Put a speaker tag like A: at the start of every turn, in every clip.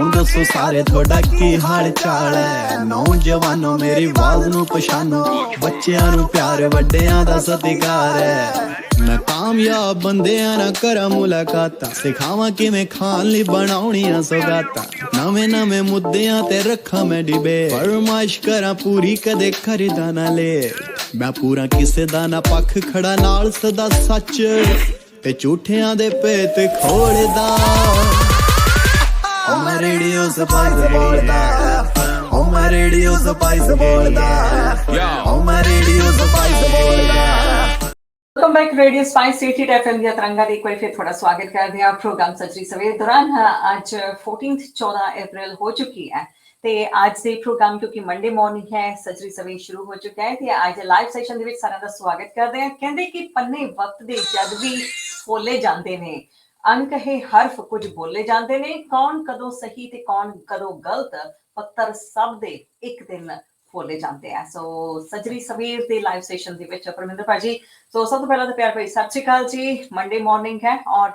A: ਹੁਣ ਦੱਸੋ ਸਾਰੇ ਤੁਹਾਡਾ ਕੀ ਹਾਲ ਚਾਲ ਹੈ? ਨੌਜਵਾਨੋ, ਮੇਰੀ ਆਵਾਜ਼ ਨੂੰ ਪਛਾਣੋ। ਬੱਚਿਆਂ ਨੂੰ ਪਿਆਰ, ਵੱਡਿਆਂ ਦਾ ਸਤਿਕਾਰ ਹੈ। ਮੈਂ ਕਾਮਯਾਬ ਬੰਦਿਆਂ ਨਾਲ ਕਰਾਂ ਮੁਲਾਕਾਤਾਂ। ਸਿਖਾਵਾਂ ਕਿਵੇਂ ਖਾਣ ਲਈ ਬਣਾਉਣੀਆਂ ਸੌਗਾਤਾਂ। ਨਵੇਂ ਨਵੇਂ ਮੁੱਦਿਆਂ ਤੇ ਰੱਖਾਂ ਮੈਂ ਡਿਬੇ ਫਰਮਾਇਸ਼ ਕਰਾਂ ਪੂਰੀ, ਕਦੇ ਖਰੀਦਾ ਨਾ ਲੈ। ਮੈਂ ਪੂਰਾ ਕਿਸੇ ਦਾ ਨਾ ਪੱਖ ਖੜਾ ਨਾਲ, ਸਦਾ ਸੱਚ ਤੇ ਝੂਠਿਆਂ ਦੇ ਭੇਤ ਖੋਲਦਾ। ਓ ਮੈਂ ਰੇਡੀਓ ਸਪਾਈਸ ਬੋਲਦਾ। ਓ ਮੈਂ ਰੇਡੀਓ ਸਪਾਈਸ ਬੋਲਦਾ। ਓ ਮੈਂ ਰੇਡੀਓ ਸਪਾਈਸ ਬੋਲਦਾ।
B: Welcome back Radio Spice City FM ਦੀਆਂ ਤਰੰਗਾਂ ਦੇ ਇੱਕ ਫਿਰ ਤੁਹਾਡਾ ਸਵਾਗਤ ਕਰਦੇ ਹਾਂ ਪ੍ਰੋਗਰਾਮ ਸੱਜਰੀ ਸਵੇਰ ਦੌਰਾਨ। ਅੱਜ 14th 14 ਅਪ੍ਰੈਲ ਹੋ ਚੁੱਕੀ ਹੈ ਤੇ ਅੱਜ ਦੇ ਪ੍ਰੋਗਰਾਮ ਕਿਉਂਕਿ ਮੰਡੇ ਮਾਰਨਿੰਗ ਹੈ, ਸੱਜਰੀ ਸਵੇਰ ਸ਼ੁਰੂ ਹੋ ਚੁੱਕਾ ਹੈ ਤੇ ਅੱਜ ਲਾਈਵ ਸੈਸ਼ਨ ਦੇ ਵਿੱਚ ਸਾਰਿਆਂ ਦਾ ਸਵਾਗਤ ਕਰਦੇ ਹਾਂ। ਕਹਿੰਦੇ ਕਿ ਪੰਨੇ ਵਕਤ ਦੇ ਜਦ ਵੀ ਫੋਲੇ ਜਾਂਦੇ ਨੇ। ਅਣਕਹੇ ਹਰਫ ਕੁਝ ਬੋਲੇ ਜਾਂਦੇ ਨੇ। ਕੌਣ ਕਦੋਂ ਸਹੀ ਤੇ ਕੌਣ ਕਦੋਂ ਗਲਤ ਪੱਤਰ ਸਭ ਦੇ ਇੱਕ ਦਿਨ ਫੋਲੇ ਜਾਂਦੇ ਆ। ਸੋ ਸਜਰੀ ਸਵੇਰ ਦੇ ਲਾਈਵ ਸੈਸ਼ਨ ਦੇ ਵਿੱਚ ਪਰਮਿੰਦਰ ਭਾਜੀ ਸੋ ਸਭ ਤੋਂ ਪਹਿਲਾਂ ਤਾਂ ਪਿਆਰ ਭਰੀ ਸਤਿ ਸ਼੍ਰੀ ਅਕਾਲ ਜੀ। ਮੰਡੇ ਮਾਰਨਿੰਗ ਹੈ ਔਰ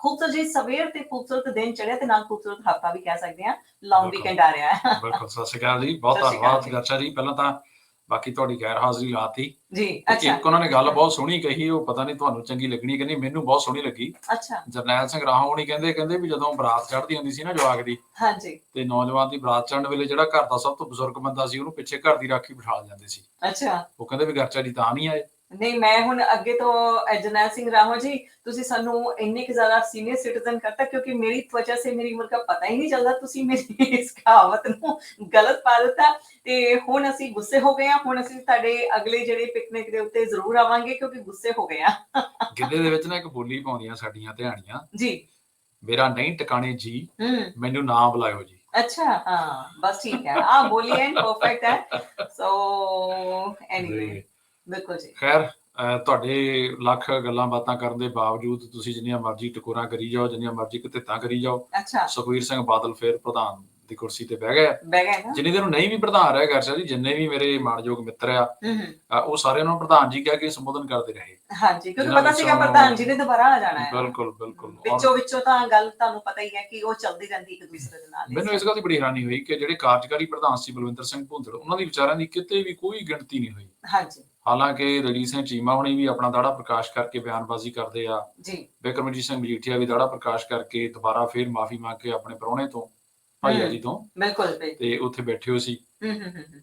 B: ਖੂਬਸੂਰਤ ਜੀ ਸਵੇਰ ਤੇ ਖੂਬਸੂਰਤ ਦਿਨ ਚੜਿਆ ਤੇ ਨਾਲ ਖੂਬਸੂਰਤ ਹਫਤਾ ਵੀ ਕਹਿ ਸਕਦੇ ਆ ਲੌਂਗ। ਵੀਕਐਂਡ ਆ ਰਿਹਾ ਹੈ।
C: ਬਿਲਕੁਲ ਸਤਿ ਸ਼੍ਰੀ ਅਕਾਲ ਜੀ। ਬਹੁਤ ਧੰਨਵਾਦ
B: ਜੀ।
C: ਗਰਚਾ ਜੀ। ਪਹਿਲਾਂ ਤਾਂ ਬਾਕੀ ਤੁਹਾਡੀ ਗੈਰ ਹਾਜ਼ਰੀ ਲਾਤੀ।
B: ਜੀ ਅੱਛਾ।
C: ਇੱਕ ਉਹਨਾਂ ਨੇ ਗੱਲ ਬਹੁਤ ਸੋਹਣੀ ਕਹੀ ਉਹ ਪਤਾ ਨਹੀਂ ਤੁਹਾਨੂੰ ਚੰਗੀ ਲੱਗਣੀ ਕਿ ਨਹੀਂ ਮੈਨੂੰ ਬਹੁਤ ਸੋਹਣੀ ਲੱਗੀ।
B: ਅੱਛਾ।
C: ਜਰਨੈਲ ਸਿੰਘ ਰਾਹੋਂ ਹੋਣੀ ਕਹਿੰਦੇ ਕਹਿੰਦੇ ਵੀ ਜਦੋਂ ਬਰਾਤ ਚੜ੍ਹਦੀ ਹੁੰਦੀ ਸੀ ਨਾ ਜਵਾਗ ਦੀ
B: ਹਾਂਜੀ।
C: ਤੇ ਨੌਜਵਾਨ ਦੀ ਬਰਾਤ ਚੜ੍ਹਨ ਵੇਲੇ ਜਿਹੜਾ ਘਰ ਦਾ ਸਭ ਤੋਂ ਬਜ਼ੁਰਗ ਬੰਦਾ ਸੀ ਉਹਨੂੰ ਪਿੱਛੇ ਘਰ ਦੀ ਰਾਖੀ ਬਿਠਾ ਜਾਂਦੇ ਸੀ।
B: ਅੱਛਾ।
C: ਉਹ ਕਹਿੰਦੇ ਵੀ ਗਰਚਾ ਜੀ ਤਾਂ ਨਹੀਂ ਆਏ।
B: ਨਹੀਂ ਮੈਂ ਹੁਣ ਅੱਗੇ ਤੋਂ ਅਜਨੈਲ ਸਿੰਘ ਰਾਹੋ ਜੀ ਤੁਸੀਂ ਸਾਨੂੰ ਇੰਨੇ ਕਿ ਜ਼ਿਆਦਾ ਸੀਨੀਅਰ ਸਿਟੀਜ਼ਨ ਕਰਤਾ ਕਿਉਂਕਿ ਮੇਰੀ ਤਵਚਾ ਸੇ ਮੇਰੀ ਉਮਰ ਦਾ ਪਤਾ ਹੀ ਨਹੀਂ ਚੱਲਦਾ ਤੁਸੀਂ ਮੇਰੀ ਇਸ ਕਹਾਵਤ ਨੂੰ ਗਲਤ ਪਾ ਦਿੱਤਾ ਤੇ ਹੁਣ ਅਸੀਂ ਗੁੱਸੇ ਹੋ ਗਏ ਹਾਂ ਹੁਣ ਅਸੀਂ ਤੁਹਾਡੇ ਅਗਲੇ ਜਿਹੜੇ ਪਿਕਨਿਕ ਦੇ ਉੱਤੇ ਜ਼ਰੂਰ ਆਵਾਂਗੇ ਕਿਉਂਕਿ ਗੁੱਸੇ ਹੋ ਗਏ ਹਾਂ
C: ਗਿੱਧੇ ਦੇ ਵਿੱਚ ਨਾ ਇੱਕ ਬੋਲੀ ਪਾਉਂਦੀਆਂ ਸਾਡੀਆਂ ਧਿਆਣੀਆਂ
B: ਜੀ
C: ਮੇਰਾ ਨਹੀਂ ਟਿਕਾਣੇ ਜੀ
B: ਹੂੰ
C: ਮੈਨੂੰ ਨਾ ਬੁਲਾਇਓ ਜੀ
B: अच्छा हाँ बस ठीक है हाँ बोलिए परफेक्ट है सो एनीवे ਬਿਲਕੁਲ ਜੀ।
C: ਖੈਰ ਤੁਹਾਡੇ ਲੱਖ ਗੱਲਾਂ ਬਾਤਾਂ ਕਰਨ ਦੇ ਬਾਵਜੂਦ ਤੁਸੀਂ ਜਿੰਨੀਆਂ ਮਰਜ਼ੀ ਟਕੋਰਾਂ ਕਰੀ ਜਾਓ ਜਿੰਨੀਆਂ ਮਰਜ਼ੀ ਕਿਤੇਤਾਂ ਕਰੀ ਜਾਓ। ਸੁਖਵੀਰ ਸਿੰਘ ਬਾਦਲ ਫੇਰ ਪ੍ਰਧਾਨ ਦੀ ਕੁਰਸੀ ਤੇ ਬਹਿ
B: ਗਿਆ ਬਹਿ ਗਿਆ
C: ਜਿੰਨੇ ਦਿਨ ਨਹੀਂ ਵੀ ਪ੍ਰਧਾਨ ਰਹੇ ਗਰਸ਼ਾ ਜੀ ਜਿੰਨੇ ਵੀ ਮੇਰੇ ਮਾਣਯੋਗ ਮਿੱਤਰ ਆ ਉਹ ਸਾਰਿਆਂ ਨੂੰ ਪ੍ਰਧਾਨ ਜੀ ਕਹਿ ਕੇ ਸੰਬੋਧਨ ਕਰਦੇ ਰਹੇ। ਹਾਂਜੀ
B: ਕਿਉਂਕਿ ਪਤਾ
C: ਸੀਗਾ
B: ਪ੍ਰਧਾਨ ਜੀ ਨੇ ਦੁਬਾਰਾ ਆ ਜਾਣਾ ਹੈ।
C: ਬਿਲਕੁਲ ਬਿਲਕੁਲ।
B: ਵਿੱਚੋਂ ਵਿੱਚੋਂ ਤਾਂ ਗੱਲ ਤੁਹਾਨੂੰ ਪਤਾ ਹੀ ਹੈ ਕਿ ਉਹ ਚੱਲਦੀ ਰਹਿੰਦੀ ਇੱਕ ਦੂਸਰੇ ਦੇ ਨਾਲ।
C: ਮੈਨੂੰ ਇਸ ਗੱਲ ਦੀ ਬੜੀ ਹੈਰਾਨੀ ਹੋਈ ਕਿ ਜਿਹੜੇ ਕਾਰਜਕਾਰੀ ਪ੍ਰਧਾਨ ਸੀ ਬਲਵਿੰਦਰ ਸਿੰਘ ਭੁੰਦੜ ਉਹਨਾਂ ਦੀ ਵਿਚਾਰਾਂ ਦੀ ਕਿਤੇ ਵੀ ਕੋਈ ਗਿਣਤੀ ਨਹੀਂ ਹੋਈ।
B: ਹਾਂਜੀ।
C: ਹਾਲਾਂਕਿ ਰਣਜੀਤ ਸਿੰਘ ਚੀਮਾ ਹੁਣੀ ਵੀ ਆਪਣਾ ਦਾੜਾ ਪ੍ਰਕਾਸ਼ ਕਰਕੇ ਬਿਆਨਬਾਜ਼ੀ ਕਰਦੇ ਆ।
B: ਜੀ।
C: ਬਿਕਰਮਜੀਤ ਸਿੰਘ ਮਜੀਠੀਆ ਵੀ ਦਾੜਾ ਪ੍ਰਕਾਸ਼ ਕਰਕੇ ਦੁਬਾਰਾ ਫੇਰ ਮਾਫੀ ਮੰਗ ਕੇ ਆਪਣੇ ਪ੍ਰਾਹੁਣੇ ਤੋਂ ਭਾਈਆ। ਜੀ ਤੋਂ
B: ਬਿਲਕੁਲ
C: ਤੇ ਉੱਥੇ ਬੈਠੇ ਹੋ ਸੀ।
B: ਹੂੰ ਹੂੰ ਹੂੰ ਹੂੰ।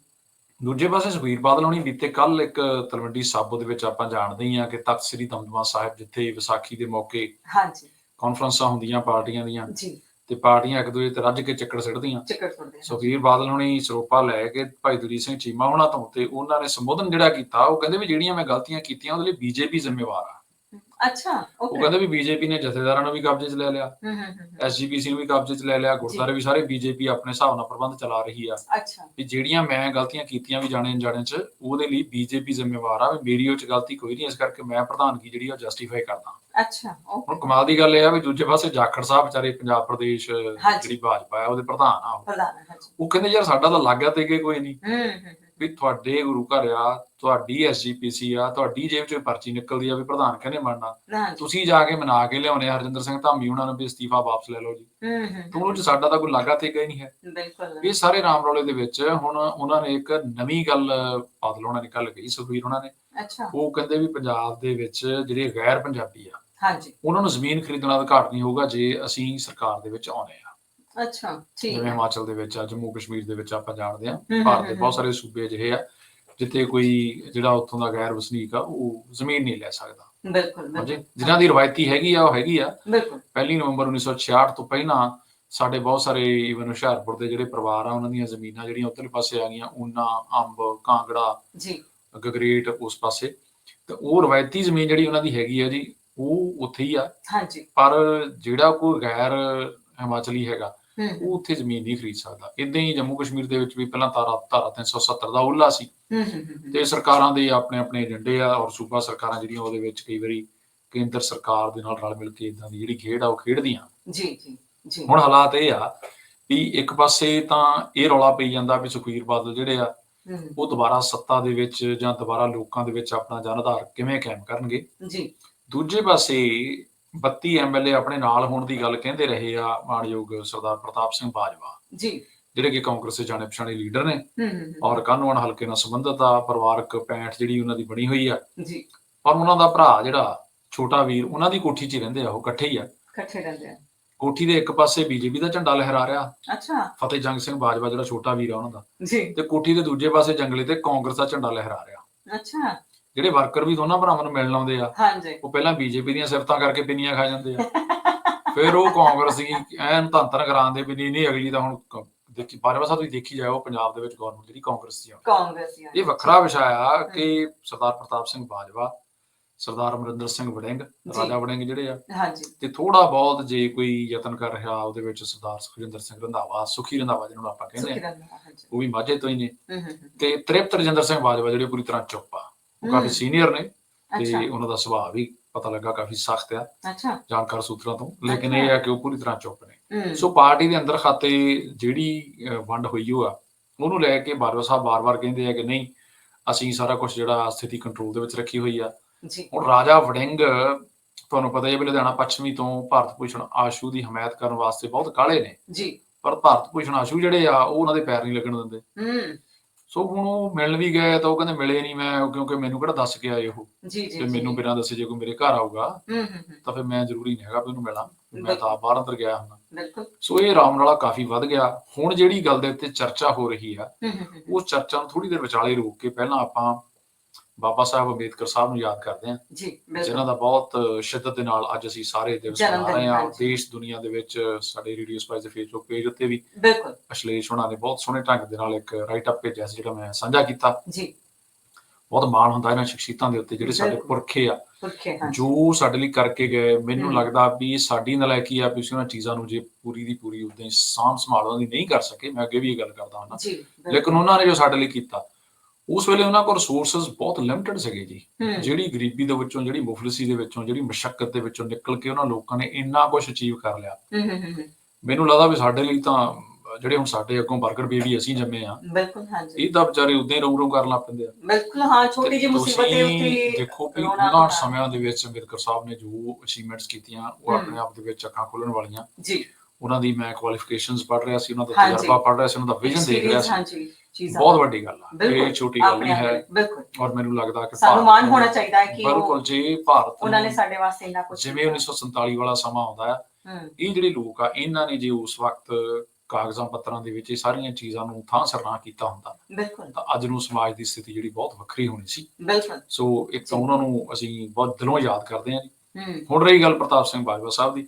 C: ਦੂਜੇ ਪਾਸੇ ਸੁਖਬੀਰ ਬਾਦਲ ਹੋਣੀ ਬੀਤੇ ਕੱਲ ਇੱਕ ਤਲਵੰਡੀ ਸਾਬੋ ਦੇ ਵਿੱਚ ਆਪਾਂ ਜਾਣਦੇ ਹੀ ਆ ਕਿ ਤਖਤ ਸ੍ਰੀ ਦਮਦਮਾ ਸਾਹਿਬ ਜਿੱਥੇ ਵਿਸਾਖੀ ਦੇ ਮੌਕੇ
B: ਹਾਂਜੀ।
C: ਕਾਨਫਰੰਸਾਂ ਹੁੰਦੀਆਂ ਪਾਰਟੀਆਂ ਦੀਆਂ
B: ਜੀ।
C: ਤੇ ਪਾਰਟੀਆਂ ਇੱਕ ਦੂਜੇ ਤੇ ਰੱਜ ਕੇ ਚੱਕਰ ਸਿੱਟਦੀਆਂ।
B: ਚੱਕਰ
C: ਸੁਖਬੀਰ ਬਾਦਲ ਹੋਣੀ ਸਰੋਪਾ ਲੈ ਕੇ ਭਾਈ ਦਲੀਪ ਸਿੰਘ ਚੀਮਾ ਹੋਣਾ ਤੋਂ ਤੇ ਉਹਨਾਂ ਨੇ ਸੰਬੋਧਨ ਜਿਹੜਾ ਕੀਤਾ ਉਹ ਕਹਿੰਦੇ ਵੀ ਜਿਹੜੀਆਂ ਮੈਂ ਗਲਤੀਆਂ ਕੀਤੀਆਂ ਉਹਦੇ ਲਈ ਬੀਜੇਪੀ ਜ਼ਿੰਮੇਵਾਰ ਆ।
B: ਅੱਛਾ
C: ਉਹ ਕਹਿੰਦੇ ਵੀ ਬੀਜੇਪੀ ਨੇ ਜਥੇਦਾਰਾਂ ਨੂੰ ਵੀ ਕਬਜ਼ੇ 'ਚ ਲੈ ਲਿਆ ਐਸਜੀਪੀਸੀ ਨੂੰ ਵੀ ਕਬਜ਼ੇ 'ਚ ਲੈ ਲਿਆ ਗੁਰਦੁਆਰੇ ਵੀ ਸਾਰੇ ਬੀਜੇਪੀ ਆਪਣੇ ਹਿਸਾਬ ਨਾਲ ਪ੍ਰਬੰਧ ਚਲਾ ਰਹੀ ਆ।
B: ਅੱਛਾ।
C: ਵੀ ਜਿਹੜੀਆਂ ਮੈਂ ਗਲਤੀਆਂ ਕੀਤੀਆਂ ਵੀ ਜਾਣੇ ਅਣਜਾਣੇ 'ਚ ਉਹਦੇ ਲਈ ਬੀਜੇਪੀ ਜ਼ਿੰਮੇਵਾਰ ਆ ਵੀ ਮੇਰੀ ਉਹ 'ਚ ਗਲਤੀ ਕੋਈ ਨਹੀਂ ਇਸ ਕਰਕੇ ਮੈਂ ਪ੍ਰਧਾਨਗੀ ਜਿਹੜੀ ਆ ਉਹ ਜਸਟੀਫਾਈ ਕਰਦਾ।
B: ਅੱਛਾ
C: ਹੁਣ ਕਮਾਲ ਦੀ ਗੱਲ ਇਹ ਆ ਵੀ ਦੂਜੇ ਪਾਸੇ ਜਾਖੜ ਸਾਹਿਬ ਵਿਚਾਰੇ ਪੰਜਾਬ ਪ੍ਰਦੇਸ਼। ਜਿਹੜੀ ਭਾਜਪਾ ਆ ਉਹਦੇ ਪ੍ਰਧਾਨ ਆ ਉਹ।
B: ਪ੍ਰਧਾਨ ਹੈ, ਹਾਂਜੀ।
C: ਉਹ ਕਹਿੰਦੇ ਯਾਰ ਸਾਡਾ ਤਾਂ ਲੱਗਿਆ ਤੇ ਕਿ ਕੋਈ ਨਹੀਂ।
B: ਹੂੰ ਹੂੰ ਹੂੰ।
C: ਵੀ ਤੁਹਾਡੇ ਗੁਰੂ ਘਰ ਆ ਤੁਹਾਡੀ ਐਸਜੀਪੀਸੀ ਆ ਤੁਹਾਡੀ ਜੇਬ 'ਚ ਪਰਚੀ ਨਿਕਲਦੀ ਆ ਵੀ ਪ੍ਰਧਾਨ ਕਹਿੰਦੇ ਮੰਨਣਾ ਤੁਸੀਂ ਜਾ ਕੇ ਮਨਾ ਕੇ ਲਿਆਉਣੇ ਹਰਜਿੰਦਰ ਸਿੰਘ ਧਾਮੀ ਉਹਨਾਂ ਨੂੰ ਵੀ ਅਸਤੀਫਾ ਵਾਪਸ ਲੈ ਲਓ ਜੀ।
B: ਹੂੰ ਹੂੰ
C: ਤੋਂ ਉਹ 'ਚ ਸਾਡਾ ਤਾਂ ਕੋਈ ਲਾਗਾ ਤੇ ਹੀ ਨਹੀਂ ਹੈ।
B: ਬਿਲਕੁਲ।
C: ਇਹ ਸਾਰੇ ਰਾਮ ਰੌਲੇ ਦੇ ਵਿੱਚ ਹੁਣ ਉਹਨਾਂ ਨੇ ਇੱਕ ਨਵੀਂ ਗੱਲ ਬਾਦਲ ਉਹਨਾਂ ਨੇ ਕੱਲ ਕਹੀ ਸੁਖਵੀਰ ਉਹਨਾਂ ਨੇ।
B: ਅੱਛਾ।
C: ਉਹ ਕਹਿੰਦੇ ਵੀ ਪੰਜਾਬ ਦੇ ਵਿੱਚ ਜਿਹੜੇ ਗੈਰ ਪੰਜਾਬੀ ਆ
B: ਹਾਂਜੀ।
C: ਉਹਨਾਂ ਨੂੰ ਜ਼ਮੀਨ ਖਰੀਦਣ ਦਾ ਅਧਿਕਾਰ ਨਹੀਂ ਹੋਊਗਾ ਜੇ ਅਸੀਂ ਸਰਕਾਰ ਦੇ ਵਿੱਚ ਆਉਨੇ ਆ
B: ਅੱਛਾ ਠੀਕ
C: ਜਿਵੇਂ ਹਿਮਾਚਲ ਦੇ ਵਿੱਚ ਆ ਜੰਮੂ ਕਸ਼ਮੀਰ ਦੇ ਵਿੱਚ ਆਪਾਂ ਜਾਣਦੇ ਆ ਭਾਰਤ ਦੇ ਬਹੁਤ ਸਾਰੇ ਸੂਬੇ ਅਜਿਹੇ ਆ ਜਿੱਥੇ ਕੋਈ ਜਿਹੜਾ ਉੱਥੋਂ ਦਾ ਗੈਰ ਵਸਨੀਕ ਆ ਉਹ ਜ਼ਮੀਨ ਨਹੀਂ ਲੈ ਸਕਦਾ।
B: ਬਿਲਕੁਲ
C: ਜਿਨ੍ਹਾਂ ਦੀ ਰਵਾਇਤੀ ਹੈਗੀ ਆ ਉਹ ਹੈਗੀ ਆ।
B: ਬਿਲਕੁਲ।
C: 1 ਨਵੰਬਰ 1966 ਤੋਂ ਪਹਿਲਾਂ ਸਾਡੇ ਬਹੁਤ ਸਾਰੇ ਈਵਨ ਹੁਸ਼ਿਆਰਪੁਰ ਦੇ ਜਿਹੜੇ ਪਰਿਵਾਰ ਆ ਉਹਨਾਂ ਦੀਆਂ ਜ਼ਮੀਨਾਂ ਜਿਹੜੀਆਂ ਉੱਧਰਲੇ ਪਾਸੇ ਆ ਗਈਆਂ ਊਨਾ ਅੰਬ ਕਾਂਗੜਾ
B: ਜੀ।
C: ਗਗਰੇਟ ਉਸ ਪਾਸੇ। ਤੇ ਉਹ ਰਵਾਇਤੀ ਜ਼ਮੀਨ ਜਿਹੜੀ ਉਹਨਾਂ ਦੀ ਹੈਗੀ ਆ ਜੀ ਉਹ ਉੱਥੇ ਹੀ ਆ।
B: ਹਾਂਜੀ।
C: ਪਰ ਜਿਹੜਾ ਕੋਈ ਗੈਰ ਹਿਮਾਚਲੀ ਹੈਗਾ
B: ਹੂੰ।
C: ਉਹ ਉੱਥੇ ਜ਼ਮੀਨ ਨਹੀਂ ਖਰੀਦ ਸਕਦਾ। ਇਦਾਂ ਹੀ ਜੰਮੂ ਕਸ਼ਮੀਰ ਦੇ ਵਿੱਚ ਵੀ ਪਹਿਲਾਂ ਤਾਰਾ ਧਾਰਾ 370 ਦਾ ਉੱਲਾ ਸੀ।
B: ਹੂੰ ਹੂੰ ਹੂੰ
C: ਤੇ ਸਰਕਾਰਾਂ ਦੇ ਆਪਣੇ ਆਪਣੇ ਏਜੰਡੇ ਆ ਔਰ ਸੂਬਾ ਸਰਕਾਰਾਂ ਜਿਹੜੀਆਂ ਉਹਦੇ ਵਿੱਚ ਕਈ ਵਾਰੀ ਕੇਂਦਰ ਸਰਕਾਰ ਦੇ ਨਾਲ ਰਲ ਮਿਲ ਕੇ ਇਦਾਂ ਦੀ ਜਿਹੜੀ ਖੇਡ ਆ ਉਹ ਖੇਡਦੀਆਂ।
B: ਜੀ ਜੀ ਜੀ।
C: ਹੁਣ ਹਾਲਾਤ ਇਹ ਆ ਵੀ ਇੱਕ ਪਾਸੇ ਤਾਂ ਇਹ ਰੌਲਾ ਪਈ ਜਾਂਦਾ ਵੀ ਸੁਖਵੀਰ ਬਾਦਲ ਜਿਹੜੇ ਆ ਉਹ ਦੁਬਾਰਾ ਸੱਤਾ ਦੇ ਵਿੱਚ ਜਾਂ ਦੁਬਾਰਾ ਲੋਕਾਂ ਦੇ ਵਿੱਚ ਆਪਣਾ ਜਨ ਆਧਾਰ ਕਿਵੇਂ ਕਾਇਮ ਕਰਨਗੇ।
B: ਜੀ।
C: ਦੂਜੇ ਪਾਸੇ 32 ਐਮਐਲਏ ਆਪਣੇ ਨਾਲ ਹੋਣ ਦੀ ਗੱਲ ਕਹਿੰਦੇ ਰਹੇ ਆ ਮਾਨਯੋਗ ਸਰਦਾਰ ਪ੍ਰਤਾਪ ਸਿੰਘ ਬਾਜਵਾ।
B: ਜੀ।
C: ਜਿਹੜੇ ਕਿ ਕਾਂਗਰਸ ਦੇ ਜਾਣੇ ਪਛਾਣੇ ਲੀਡਰ ਨੇ। ਔਰ ਕਾਨੂੰਨ ਹਲਕੇ ਨਾਲ ਸੰਬੰਧਿਤ ਆ ਪਰਿਵਾਰਕ ਪੈਂਠ ਜਿਹੜੀ ਉਹਨਾਂ ਦੀ ਬਣੀ ਹੋਈ ਆ।
B: ਜੀ।
C: ਪਰ ਉਹਨਾਂ ਦਾ ਭਰਾ ਜਿਹੜਾ ਛੋਟਾ ਵੀਰ ਉਹਨਾਂ ਦੀ ਕੋਠੀ 'ਚ ਹੀ ਰਹਿੰਦੇ ਆ ਉਹ ਇਕੱਠੇ ਹੀ ਆ।
B: ਇਕੱਠੇ ਰਹਿੰਦੇ ਆ।
C: ਕੋਠੀ ਦੇ ਇੱਕ ਪਾਸੇ ਬੀਜੇਪੀ ਦਾ ਝੰਡਾ ਲਹਿਰਾ ਰਿਹਾ।
B: ਅੱਛਾ।
C: ਫਤਿਹ ਜੰਗ ਸਿੰਘ ਬਾਜਵਾ ਜਿਹੜਾ ਛੋਟਾ ਵੀਰ ਆ ਉਹਨਾਂ ਦਾ।
B: ਜੀ।
C: ਤੇ ਕੋਠੀ ਦੇ ਦੂਜੇ ਪਾਸੇ ਜੰਗਲੇ ਤੇ ਕਾਂਗਰਸ ਦਾ ਝੰਡਾ ਲਹਿਰਾ ਰਿਹਾ।
B: ਅੱਛਾ।
C: ਜਿਹੜੇ ਵਰਕਰ ਵੀ ਦੋਨਾਂ ਭਰਾਵਾਂ ਨੂੰ ਮਿਲਣ ਆਉਂਦੇ ਆ
B: ਹਾਂਜੀ।
C: ਉਹ ਪਹਿਲਾਂ ਬੀਜੇਪੀ ਦੀਆਂ ਸਿਫਤਾਂ ਕਰਕੇ ਪਿੰਨੀਆਂ ਖਾ ਜਾਂਦੇ ਆ। ਫਿਰ ਉਹ ਕਾਂਗਰਸ ਦੀ ਐਨ ਧੰਤਰ ਕਰਾਉਂਦੇ ਵੀ ਨਹੀਂ ਨਹੀਂ ਅਗਲੀ ਤਾਂ ਹੁਣ ਦੇਖੀ ਬਾਜਵਾ ਸਾਹਿਬ ਤੁਸੀਂ ਦੇਖੀ ਜਾਓ ਪੰਜਾਬ ਦੇ ਵਿੱਚ ਗਵਰਨਮੈਂਟ ਜਿਹੜੀ ਕਾਂਗਰਸ ਦੀ ਆ।
B: ਕਾਂਗਰਸ ਆ।
C: ਇਹ ਵੱਖਰਾ ਵਿਸ਼ਾ ਆ ਕਿ ਸਰਦਾਰ ਪ੍ਰਤਾਪ ਸਿੰਘ ਬਾਜਵਾ ਸਰਦਾਰ ਅਮਰਿੰਦਰ ਸਿੰਘ ਵੜਿੰਗ ਰਾਜਾ ਵੜਿੰਗ ਜਿਹੜੇ ਆ
B: ਹਾਂਜੀ।
C: ਤੇ ਥੋੜਾ ਬਹੁਤ ਜੇ ਕੋਈ ਯਤਨ ਕਰ ਰਿਹਾ ਉਹਦੇ ਵਿੱਚ ਸਰਦਾਰ ਸੁਖਜਿੰਦਰ ਸਿੰਘ ਰੰਧਾਵਾ ਸੁਖੀ ਰੰਧਾਵਾ ਜਿਹਨੂੰ ਆਪਾਂ ਕਹਿੰਦੇ ਆ ਉਹ ਵੀ ਮਾਝੇ ਤੋਂ ਹੀ ਨੇ। ਤੇ ਤ੍ਰਿਪਤ ਰਜਿੰਦਰ ਸਿੰਘ ਬਾਜਵਾ ਜਿਹੜੇ ਪੂਰੀ ਤਰ੍ਹਾਂ ਚੁੱਪ ਆ। ਉਹ। ਕਾਫੀ ਸੀਨੀਅਰ ਨੇ ਤੇ ਉਹਨਾਂ ਦਾ ਸੁਭਾਅ ਵੀ ਪਤਾ ਲੱਗਾ ਕਾਫੀ ਸਖਤ ਆ।
B: ਅੱਛਾ।
C: ਜਾਣਕਾਰ ਸੂਤਰਾਂ ਤੋਂ। ਲੇਕਿਨ। ਇਹ ਆ ਕਿ ਉਹ ਪੂਰੀ ਤਰ੍ਹਾਂ ਚੁੱਪ ਨੇ। ਸੋ ਪਾਰਟੀ ਦੇ ਅੰਦਰ ਖਾਤੇ ਜਿਹੜੀ ਵੰਡ ਹੋਈ ਹੋ ਆ ਉਹਨੂੰ ਲੈ ਕੇ ਬਾਜਵਾ ਸਾਹਿਬ ਬਾਰ-ਬਾਰ ਕਹਿੰਦੇ ਆ ਕਿ ਨਹੀਂ ਅਸੀਂ ਸਾਰਾ ਕੁਝ ਜਿਹੜਾ ਸਥਿਤੀ ਕੰਟਰੋਲ ਦੇ ਵਿੱਚ ਰੱਖੀ ਹੋਈ ਆ।
B: ਜੀ।
C: ਹੁਣ ਰਾਜਾ ਵੜਿੰਗ ਤੁਹਾਨੂੰ ਪਤਾ ਹੀ ਹੈ ਲੁਧਿਆਣਾ ਪੱਛਮੀ ਤੋਂ ਭਾਰਤ ਭੂਸ਼ਣ ਆਸ਼ੂ ਦੀ ਹਮਾਇਤ ਕਰਨ ਵਾਸਤੇ ਬਹੁਤ ਕਾਲੇ ਨੇ।
B: ਜੀ।
C: ਪਰ ਭਾਰਤ ਭੂਸ਼ਣ ਆਸ਼ੂ ਜਿਹੜੇ ਆ ਉਹ ਉਹਨਾਂ ਦੇ ਪੈਰ ਨਹੀਂ ਲੱਗਣ ਦਿੰਦੇ।
B: ਹੂੰ।
C: ਸੋ ਹੁਣ ਉਹ ਮਿਲਣ ਵੀ ਗਏ ਤਾਂ ਉਹ ਕਹਿੰਦੇ ਮਿਲੇ ਨਹੀਂ ਮੈਂ ਕਿਉਂਕਿ ਮੈਨੂੰ ਕਿਹੜਾ ਦੱਸ ਕੇ ਆਏ ਉਹ।
B: ਜੀ ਜੀ
C: ਤੇ। ਮੈਨੂੰ ਬਿਨਾਂ ਦੱਸੇ ਜੇ ਕੋਈ ਮੇਰੇ ਘਰ ਆਊਗਾ
B: ਹੂੰ ਹੂੰ
C: ਤਾਂ ਫਿਰ ਮੈਂ ਜ਼ਰੂਰੀ ਨਹੀਂ ਹੈਗਾ ਵੀ ਉਹਨੂੰ ਮਿਲਾਂ। ਮੈਂ ਤਾਂ ਬਾਹਰ ਅੰਦਰ ਗਿਆ ਹਾਂ
B: ਬਿਲਕੁਲ।
C: ਸੋ ਇਹ ਰਾਮ ਨਾਲਾ ਕਾਫੀ ਵੱਧ ਗਿਆ। ਹੁਣ ਜਿਹੜੀ ਗੱਲ ਦੇ ਉੱਤੇ ਚਰਚਾ ਹੋ ਰਹੀ ਆ ਉਸ ਚਰਚਾ ਨੂੰ ਥੋੜੀ ਦੇਰ ਵਿਚਾਲੇ ਰੋਕ ਕੇ ਪਹਿਲਾਂ ਆਪਾਂ ਬਾਬਾ ਸਾਹਿਬ ਅੰਬੇਦਕਰ ਸਾਹਿਬ ਨੂੰ ਯਾਦ ਕਰਦੇ ਹਾਂ
B: ਜੀ
C: ਜਿਨ੍ਹਾਂ ਦਾ ਬਹੁਤ ਸ਼ਿੱਦਤ ਦੇ ਨਾਲ ਅੱਜ ਅਸੀਂ ਸਾਰੇ ਦਿਵਸ ਮਨਾ ਰਹੇ ਹਾਂ। ਦੇਸ਼ ਦੁਨੀਆ ਦੇ ਵਿੱਚ ਸਾਡੇ ਰੇਡੀਓ ਸਪਾਈਸ ਦੇ ਫੇਸਬੁੱਕ ਪੇਜ ਉੱਤੇ ਵੀ
B: ਬਿਲਕੁਲ
C: ਅਸ਼ਲੇਸ਼ ਹੋਣਾ ਨੇ ਬਹੁਤ ਸੋਹਣੇ ਢੰਗ ਦੇ ਨਾਲ ਇੱਕ ਰਾਈਟ ਅਪ ਭੇਜਿਆ ਸੀ ਜਿਹੜਾ ਮੈਂ ਸਾਂਝਾ ਕੀਤਾ
B: ਜੀ
C: ਬਹੁਤ ਮਾਣ ਹੁੰਦਾ ਇਹਨਾਂ ਸ਼ਖਸੀਅਤਾਂ ਦੇ ਉੱਤੇ ਜਿਹੜੇ ਸਾਡੇ। ਪੁਰਖੇ ਆ ਜੋ ਸਾਡੇ ਲਈ ਕਰਕੇ ਗਏ ਮੈਨੂੰ। ਲੱਗਦਾ ਵੀ ਸਾਡੀ ਨਲਾਇਕੀ ਆ ਵੀ ਅਸੀਂ ਉਹਨਾਂ ਚੀਜ਼ਾਂ ਨੂੰ ਜੇ ਪੂਰੀ ਦੀ ਪੂਰੀ ਉਦਾਂ ਹੀ ਸਾਂਭ ਸੰਭਾਲ ਉਹਨਾਂ ਦੀ ਨਹੀਂ ਕਰ ਸਕੇ ਮੈਂ ਅੱਗੇ ਵੀ ਇਹ ਗੱਲ ਕਰਦਾ ਹਾਂ। ਲੇਕਿਨ ਉਹਨਾਂ ਨੇ ਜੋ ਸਾਡੇ ਲਈ ਕੀਤਾ ਉਸ ਵੇਲੇ ਉਹਨਾਂ ਕੋਲ ਰਿਸੋਰਸਸ ਬਹੁਤ ਲਿਮਟਿਡ ਸੀਗੇ ਜੀ। ਜਿਹੜੀ ਗਰੀਬੀ ਦੇ ਵਿੱਚੋਂ ਜਿਹੜੀ ਮੁਫਲਸੀ ਦੇ ਵਿੱਚੋਂ ਜਿਹੜੀ ਮੁਸ਼ਕਲ ਦੇ ਵਿੱਚੋਂ ਨਿਕਲ ਕੇ ਉਹਨਾਂ ਲੋਕਾਂ ਨੇ ਇੰਨਾ ਕੁਝ ਅਚੀਵ ਕਰ ਲਿਆ। ਮੈਨੂੰ ਲੱਗਦਾ ਵੀ ਸਾਡੇ ਲਈ ਤਾਂ ਜਿਹੜੇ ਹੁਣ ਸਾਡੇ ਅੱਗੋਂ ਬਰਗਰ ਬੇਬੀ ਅਸੀਂ ਜੰਮੇ ਆ
B: ਬਿਲਕੁਲ ਹਾਂਜੀ।
C: ਇਹ ਤਾਂ ਵਿਚਾਰੇ ਉਦਾਂ ਹੀ ਰੋਂ ਰੋਂ ਕਰਨ ਲੱਗ ਪੈਂਦੇ ਆ।
B: ਬਿਲਕੁਲ ਹਾਂ ਛੋਟੀ ਜਿਹੀ ਮੁਸੀਬਤ ਉੱਥੇ
C: ਦੇਖੋ
B: ਰੋਣਾ
C: ਉਹਨਾਂ। ਸਮਿਆਂ ਦੇ ਵਿੱਚ ਅੰਬੇਦਕਰ ਸਾਹਿਬ ਨੇ ਜੋ ਅਚੀਵਮੈਂਟਸ ਕੀਤੀਆਂ ਉਹ। ਆਪਣੇ ਆਪ ਦੇ ਵਿੱਚ ਅੱਖਾਂ ਖੋਲਣ ਵਾਲੀਆਂ।
B: ਜੀ।
C: ਉਹਨਾਂ ਦੀ ਮੈਂ ਕੁਆਲੀਫਿਕੇਸ਼ਨਸ ਪੜ੍ਹ ਰਿਹਾ ਸੀ ਉਹਨਾਂ ਦਾ। ਤਜਰਬਾ ਪੜ੍ਹ ਰਿਹਾ ਸੀ ਉਹਨਾਂ ਦਾ ਵਿਜ਼ਨ ਦੇਖ ਰਿਹਾ ਸੀ।
B: ਹਾਂਜੀ। ਚੀਜ਼ਾਂ
C: ਬਹੁਤ ਵੱਡੀ ਗੱਲ ਆ।
B: ਬਿਲਕੁਲ,
C: ਇਹ ਛੋਟੀ ਗੱਲ
B: ਆਪਣੇ
C: ਨਹੀਂ
B: ਆਪ
C: ਹੈ
B: ਵਿੱਚ, ਬਿਲਕੁਲ।
C: ਔਰ ਮੈਨੂੰ ਲੱਗਦਾ ਕਿ
B: ਸਾਨੂੰ
C: ਭਾਰਤ
B: ਮਾਣ ਹੋਣਾ ਚਾਹੀਦਾ ਹੈ ਕਿ
C: ਬਿਲਕੁਲ ਜੇ ਭਾਰਤ
B: ਉਹਨਾਂ ਨੇ
C: ਨੂੰ
B: ਸਾਡੇ ਵਾਸਤੇ ਇੰਨਾ ਕੁਝ
C: ਜਿਵੇਂ 1947 ਵਾਲਾ ਸਮਾਂ ਆਉਂਦਾ ਹੈ। ਇਹ ਜਿਹੜੇ ਲੋਕ ਆ ਇਹਨਾਂ ਨੇ ਜੇ ਉਸ ਵਕਤ ਕਾਗਜ਼ਾਂ ਪੱਤਰਾਂ ਦੇ ਵਿੱਚ ਇਹ ਸਾਰੀਆਂ ਚੀਜ਼ਾਂ ਨੂੰ ਥਾਂ ਸਰਨਾ ਕੀਤਾ ਹੁੰਦਾ
B: ਬਿਲਕੁਲ।
C: ਤਾਂ ਅੱਜ ਨੂੰ ਸਮਾਜ ਦੀ ਸਥਿਤੀ ਜਿਹੜੀ ਬਹੁਤ ਵੱਖਰੀ ਹੋਣੀ ਸੀ।
B: ਬਿਲਕੁਲ।
C: ਸੋ ਇੱਕ ਤਾਂ ਉਹਨਾਂ ਨੂੰ ਅਸੀਂ ਬਹੁਤ ਦਿਲੋਂ ਯਾਦ ਕਰਦੇ ਹਾਂ ਜੀ। ਹੁਣ ਰਹੀ ਗੱਲ ਪ੍ਰਤਾਪ ਸਿੰਘ ਬਾਜਵਾ ਸਾਹਿਬ ਦੀ।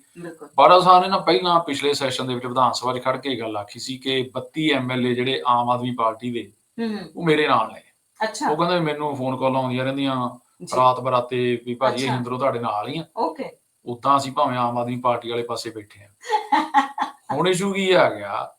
C: ਬਾੜਾ ਸਾਹਿਬ ਨੇ ਨਾ ਪਹਿਲਾਂ ਪਿਛਲੇ ਸੈਸ਼ਨ ਦੇ ਵਿੱਚ ਵਿਧਾਨ ਸਭਾ 'ਚ ਖੜ ਕੇ ਇਹ ਗੱਲ ਆਖੀ ਸੀ ਕਿ 32 ਐਮਐਲਏ ਜਿਹੜੇ ਆਮ ਆਦਮੀ ਪਾਰਟੀ ਦੇ ਉਹ ਮੇਰੇ ਨਾਲ ਨੇ।
B: ਅੱਛਾ।
C: ਉਹ ਕਹਿੰਦੇ ਮੈਨੂੰ ਫੋਨ ਕਾਲਾਂ ਆਉਂਦੀਆਂ ਰਹਿੰਦੀਆਂ ਰਾਤ ਬਰਾਤੇ ਵੀ ਭਾਜੀ
B: ਅੱਛਾ।
C: ਅੰਦਰੋਂ ਤੁਹਾਡੇ ਨਾਲ ਹੀ ਆ।
B: ਓਕੇ।
C: ਉਦਾਂ ਅਸੀਂ ਭਾਵੇਂ ਆਮ ਆਦਮੀ ਪਾਰਟੀ ਵਾਲੇ ਪਾਸੇ ਬੈਠੇ ਆ। ਹੁਣ ਇਸ਼ੂ ਕੀ ਆ ਗਿਆ?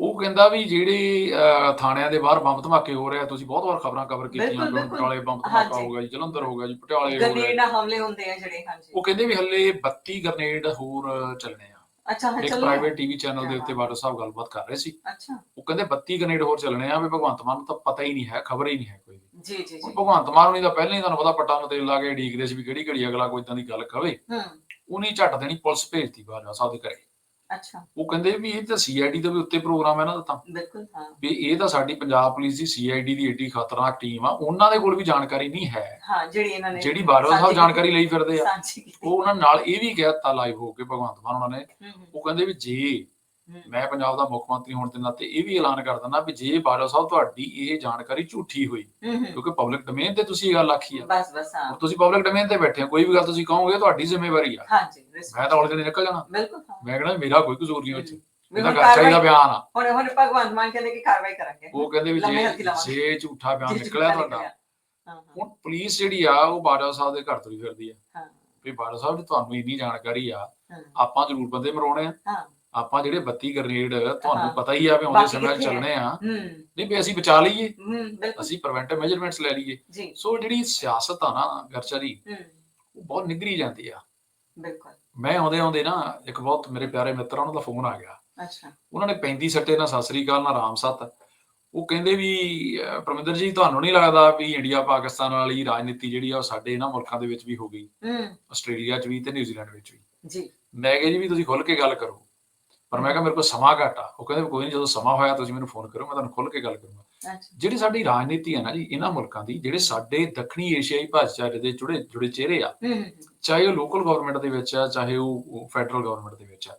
C: ਉਹ ਕਹਿੰਦਾ ਵੀ ਜਿਹੜੇ ਥਾਣਿਆਂ ਦੇ ਬਾਹਰ ਬੰਬ ਧਮਾਕੇ ਹੋ ਰਹੇ ਆ ਤੁਸੀਂ ਬਹੁਤ ਵਾਰ ਖਬਰਾਂ ਕਵਰ ਕੀਤੀਆਂ
B: ਬਿਲਕੁਲ।
C: ਪਟਿਆਲੇ ਬੰਬ ਧਮਾਕਾ। ਹੋ ਗਿਆ ਜੀ ਜਲੰਧਰ ਹੋ ਗਿਆ ਜੀ ਪਟਿਆਲੇ ਹੋ ਗਿਆ
B: ਗ੍ਰੇਨੇਡ ਹਮਲੇ ਹੁੰਦੇ ਆ ਜਿਹੜੇ ਹਾਂਜੀ।
C: ਉਹ ਕਹਿੰਦੇ ਵੀ ਹੱਲੇ 32 ਗ੍ਰਨੇਡ ਹੋਰ ਚੱਲਣੇ ਆ।
B: ਅੱਛਾ ਹਾਂ
C: ਇੱਕ
B: ਚਲੋ।
C: ਪ੍ਰਾਈਵੇਟ ਟੀਵੀ ਚੈਨਲ ਦੇ ਉੱਤੇ ਬਾਦਲ ਸਾਹਿਬ ਗੱਲਬਾਤ ਕਰ ਰਹੇ ਸੀ।
B: ਅੱਛਾ।
C: ਉਹ ਕਹਿੰਦੇ 32 ਗ੍ਰਨੇਡ ਹੋਰ ਚੱਲਣੇ ਆ ਵੀ ਭਗਵੰਤ ਮਾਨ ਨੂੰ ਤਾਂ ਪਤਾ ਹੀ ਨਹੀਂ ਹੈ ਖਬਰ ਹੀ ਨਹੀਂ ਹੈ ਕੋਈ
B: ਜੀ ਜੀ ਜੀ।
C: ਭਗਵੰਤ ਮਾਨ ਨੂੰ ਤਾਂ ਪਹਿਲਾਂ ਹੀ ਤੁਹਾਨੂੰ ਪਤਾ ਪੱਟਾਂ ਨੂੰ ਤੇਲ ਲਾ ਕੇ ਢੀਕਦੇ ਸੀ ਵੀ ਕਿਹੜੀ ਘੜੀ ਅਗਲਾ ਕੋਈ ਇਦਾਂ ਦੀ ਗੱਲ ਕਵੇ।
B: ਹੂੰ।
C: ਉਹਨੇ ਝੱਟ ਦੇਣੀ ਪੁਲਿਸ ਭੇਜਤੀ ਸਾਹਿਬ ਦੇ ਘਰੇ।
B: ਅੱਛਾ।
C: ਉਹ ਕਹਿੰਦੇ ਵੀ ਇਹ ਤਾਂ ਸੀਆਈਡੀ ਦੇ ਵੀ ਉੱਤੇ ਪ੍ਰੋਗਰਾਮ ਹੈ ਨਾ ਤਾਂ
B: ਬਿਲਕੁਲ ਹਾਂ।
C: ਵੀ ਇਹ ਤਾਂ ਸਾਡੀ ਪੰਜਾਬ ਪੁਲਿਸ ਦੀ ਸੀਆਈਡੀ ਦੀ ਏਡੀ ਖਤਰਨਾਕ ਟੀਮ ਆ ਉਹਨਾਂ ਦੇ ਕੋਲ ਵੀ ਜਾਣਕਾਰੀ ਨਹੀਂ ਹੈ।
B: ਹਾਂ ਜਿਹੜੀ ਇਹਨਾਂ ਨੇ
C: ਜਿਹੜੀ ਬਾਦਲ ਸਾਹਿਬ ਜਾਣਕਾਰੀ ਲਈ ਫਿਰਦੇ ਆ। ਉਹ ਉਹਨਾਂ ਨਾਲ ਇਹ ਵੀ ਕਹਿਤਾ ਲਾਈਵ ਹੋ ਕੇ ਭਗਵੰਤ ਮਾਨ ਉਹਨਾਂ ਨੇ। ਉਹ ਕਹਿੰਦੇ ਵੀ ਜੇ। ਮੈਂ ਪੰਜਾਬ ਦਾ ਮੁੱਖ ਮੰਤਰੀ ਹੋਣ ਦੇ ਨਾਤੇ ਇਹ ਵੀ ਐਲਾਨ ਕਰ ਦਿੰਦਾ ਵੀ ਜੇ ਬਾਦਲ ਸਾਹਿਬ ਤੁਹਾਡੀ ਇਹ ਜਾਣਕਾਰੀ ਝੂਠੀ ਹੋਈ ਕਿਉਂਕਿ ਪਬਲਿਕ ਡੋਮੇਨ ਤੇ ਤੁਸੀਂ ਇਹ ਗੱਲ ਆਖੀ ਆ।
B: ਬਸ ਬਸ ਹਾਂ।
C: ਤੁਸੀਂ ਪਬਲਿਕ ਡੋਮੇਨ ਤੇ ਬੈਠੇ ਹੋ ਕੋਈ ਵੀ ਗੱਲ ਤੁਸੀਂ ਕਹੋਗੇ ਤੁਹਾਡੀ ਜ਼ਿੰਮੇਵਾਰੀ ਆ।
B: ਹਾਂਜੀ
C: ਮੈਂ ਤਾਂ ਹੌਲੀ ਨਿਕਲ ਜਾਣਾ।
B: ਬਿਲਕੁਲ
C: ਮੈਂ ਕਹਿਣਾ ਮੇਰਾ ਕੋਈ ਕਸੂਰ ਨਹੀਂ ਵਿੱਚ। ਕਰ ਚਾਹੀਦਾ ਬਿਆਨ ਆ।
B: ਹੁਣ ਹੁਣ ਭਗਵੰਤ ਮਾਨ ਕਹਿੰਦੇ ਕਿ ਕਾਰਵਾਈ ਕਰਾਂਗੇ।
C: ਉਹ ਕਹਿੰਦੇ ਵੀ ਜੇ। ਜੇ ਝੂਠਾ ਬਿਆਨ ਨਿਕਲਿਆ ਤੁਹਾਡਾ ਹੁਣ ਪੁਲਿਸ ਜਿਹੜੀ ਆ ਉਹ ਬਾਦਲ ਸਾਹਿਬ ਦੇ ਘਰ ਤੁਰੀ ਫਿਰਦੀ ਆ।
B: ਹਾਂ।
C: ਵੀ ਬਾਦਲ ਸਾਹਿਬ ਜੀ ਤੁਹਾਨੂੰ ਇੰਨੀ ਜਾਣਕਾਰੀ ਆ। ਆਪਾਂ ਜ਼ਰੂਰ ਬੰਦੇ ਮਰਾਉਣੇ ਆ।
B: ਹਾਂ।
C: ਆਪਾਂ ਜਿਹੜੇ 32 ਗ੍ਰਨੇਡ ਤੁਹਾਨੂੰ। ਪਤਾ ਹੀ ਆ ਵੀ ਆਉਂਦੇ
B: ਬਾਕੀ
C: ਸਮੇਂ 'ਚ
B: ਕਿੱਥੇ ਆ?
C: ਚੱਲਣੇ ਆ।
B: ਹੂੰ।
C: ਨਹੀਂ ਵੀ ਅਸੀਂ ਬਚਾ ਲਈਏ।
B: ਹੂੰ ਬਿਲਕੁਲ।
C: ਅਸੀਂ ਪ੍ਰੀਵੈਂਟਿਵ ਮੈਜਰਮੈਂਟਸ ਲੈ ਲਈਏ।
B: ਜੀ।
C: ਸੋ ਜਿਹੜੀ ਸਿਆਸਤ ਆ ਨਾ ਗਰਚਰੀ
B: ਹੂੰ।
C: ਉਹ ਬਹੁਤ ਨਿਗਰੀ ਜਾਂਦੀ ਆ।
B: ਬਿਲਕੁਲ।
C: ਮੈਂ ਆਉਂਦੇ ਆਉਂਦੇ ਨਾ ਇੱਕ ਬਹੁਤ ਮੇਰੇ ਪਿਆਰੇ ਮਿੱਤਰ ਆ, ਉਹਨਾਂ ਦਾ ਫੋਨ ਆ ਗਿਆ।
B: ਅੱਛਾ।
C: ਉਹਨਾਂ ਨੇ 35 ਸੱਟੇ ਨਾਲ ਸਤਿ ਸ੍ਰੀ ਅਕਾਲ ਨਾਲ ਰਾਮ ਸਤ। ਉਹ ਕਹਿੰਦੇ ਵੀ ਅਹ, ਪਰਮਿੰਦਰ ਜੀ ਤੁਹਾਨੂੰ ਨਹੀਂ ਲੱਗਦਾ ਵੀ ਇੰਡੀਆ ਪਾਕਿਸਤਾਨ ਵਾਲੀ ਰਾਜਨੀਤੀ ਜਿਹੜੀ ਆ ਉਹ ਸਾਡੇ ਇਹਨਾਂ ਮੁਲਕਾਂ ਦੇ ਵਿੱਚ ਵੀ ਹੋ ਗਈ।
B: ਹੂੰ।
C: ਆਸਟ੍ਰੇਲੀਆ 'ਚ ਵੀ ਤੇ ਨਿਊਜ਼ੀਲੈਂਡ ਵਿੱਚ ਵੀ।
B: ਜੀ।
C: ਮੈਂ ਕਿਹਾ ਜੀ ਵੀ ਤੁਸੀਂ ਖੁੱਲ ਕੇ ਗੱਲ ਕਰੋ। ਪਰ ਮੈਂ ਕਿਹਾ ਮੇਰੇ ਕੋਲ ਸਮਾਂ ਘੱਟ ਆ। ਉਹ ਕਹਿੰਦੇ ਕੋਈ ਨਹੀਂ ਜਦੋਂ ਸਮਾਂ ਹੋਇਆ ਤੁਸੀਂ ਮੈਨੂੰ ਫੋਨ ਕਰੋ ਮੈਂ ਤੁਹਾਨੂੰ ਖੁੱਲ ਕੇ ਗੱਲ ਕਰੂੰਗਾ। ਜਿਹੜੀ ਸਾਡੀ ਰਾਜਨੀਤੀ ਹੈ ਨਾ ਜੀ ਇਹਨਾਂ ਮੁਲਕਾਂ ਦੀ ਜਿਹੜੇ ਸਾਡੇ ਦੱਖਣੀ ਏਸ਼ੀਆਈ ਭਾਈਚਾਰੇ ਦੇ ਜੁੜੇ ਜੁੜੇ ਚਿਹਰੇ ਆ ਚਾਹੇ ਉਹ ਲੋਕਲ ਗਵਰਨਮੈਂਟ ਦੇ ਵਿੱਚ ਆ ਚਾਹੇ ਉਹ ਫੈਡਰਲ ਗਵਰਨਮੈਂਟ ਦੇ ਵਿੱਚ ਆ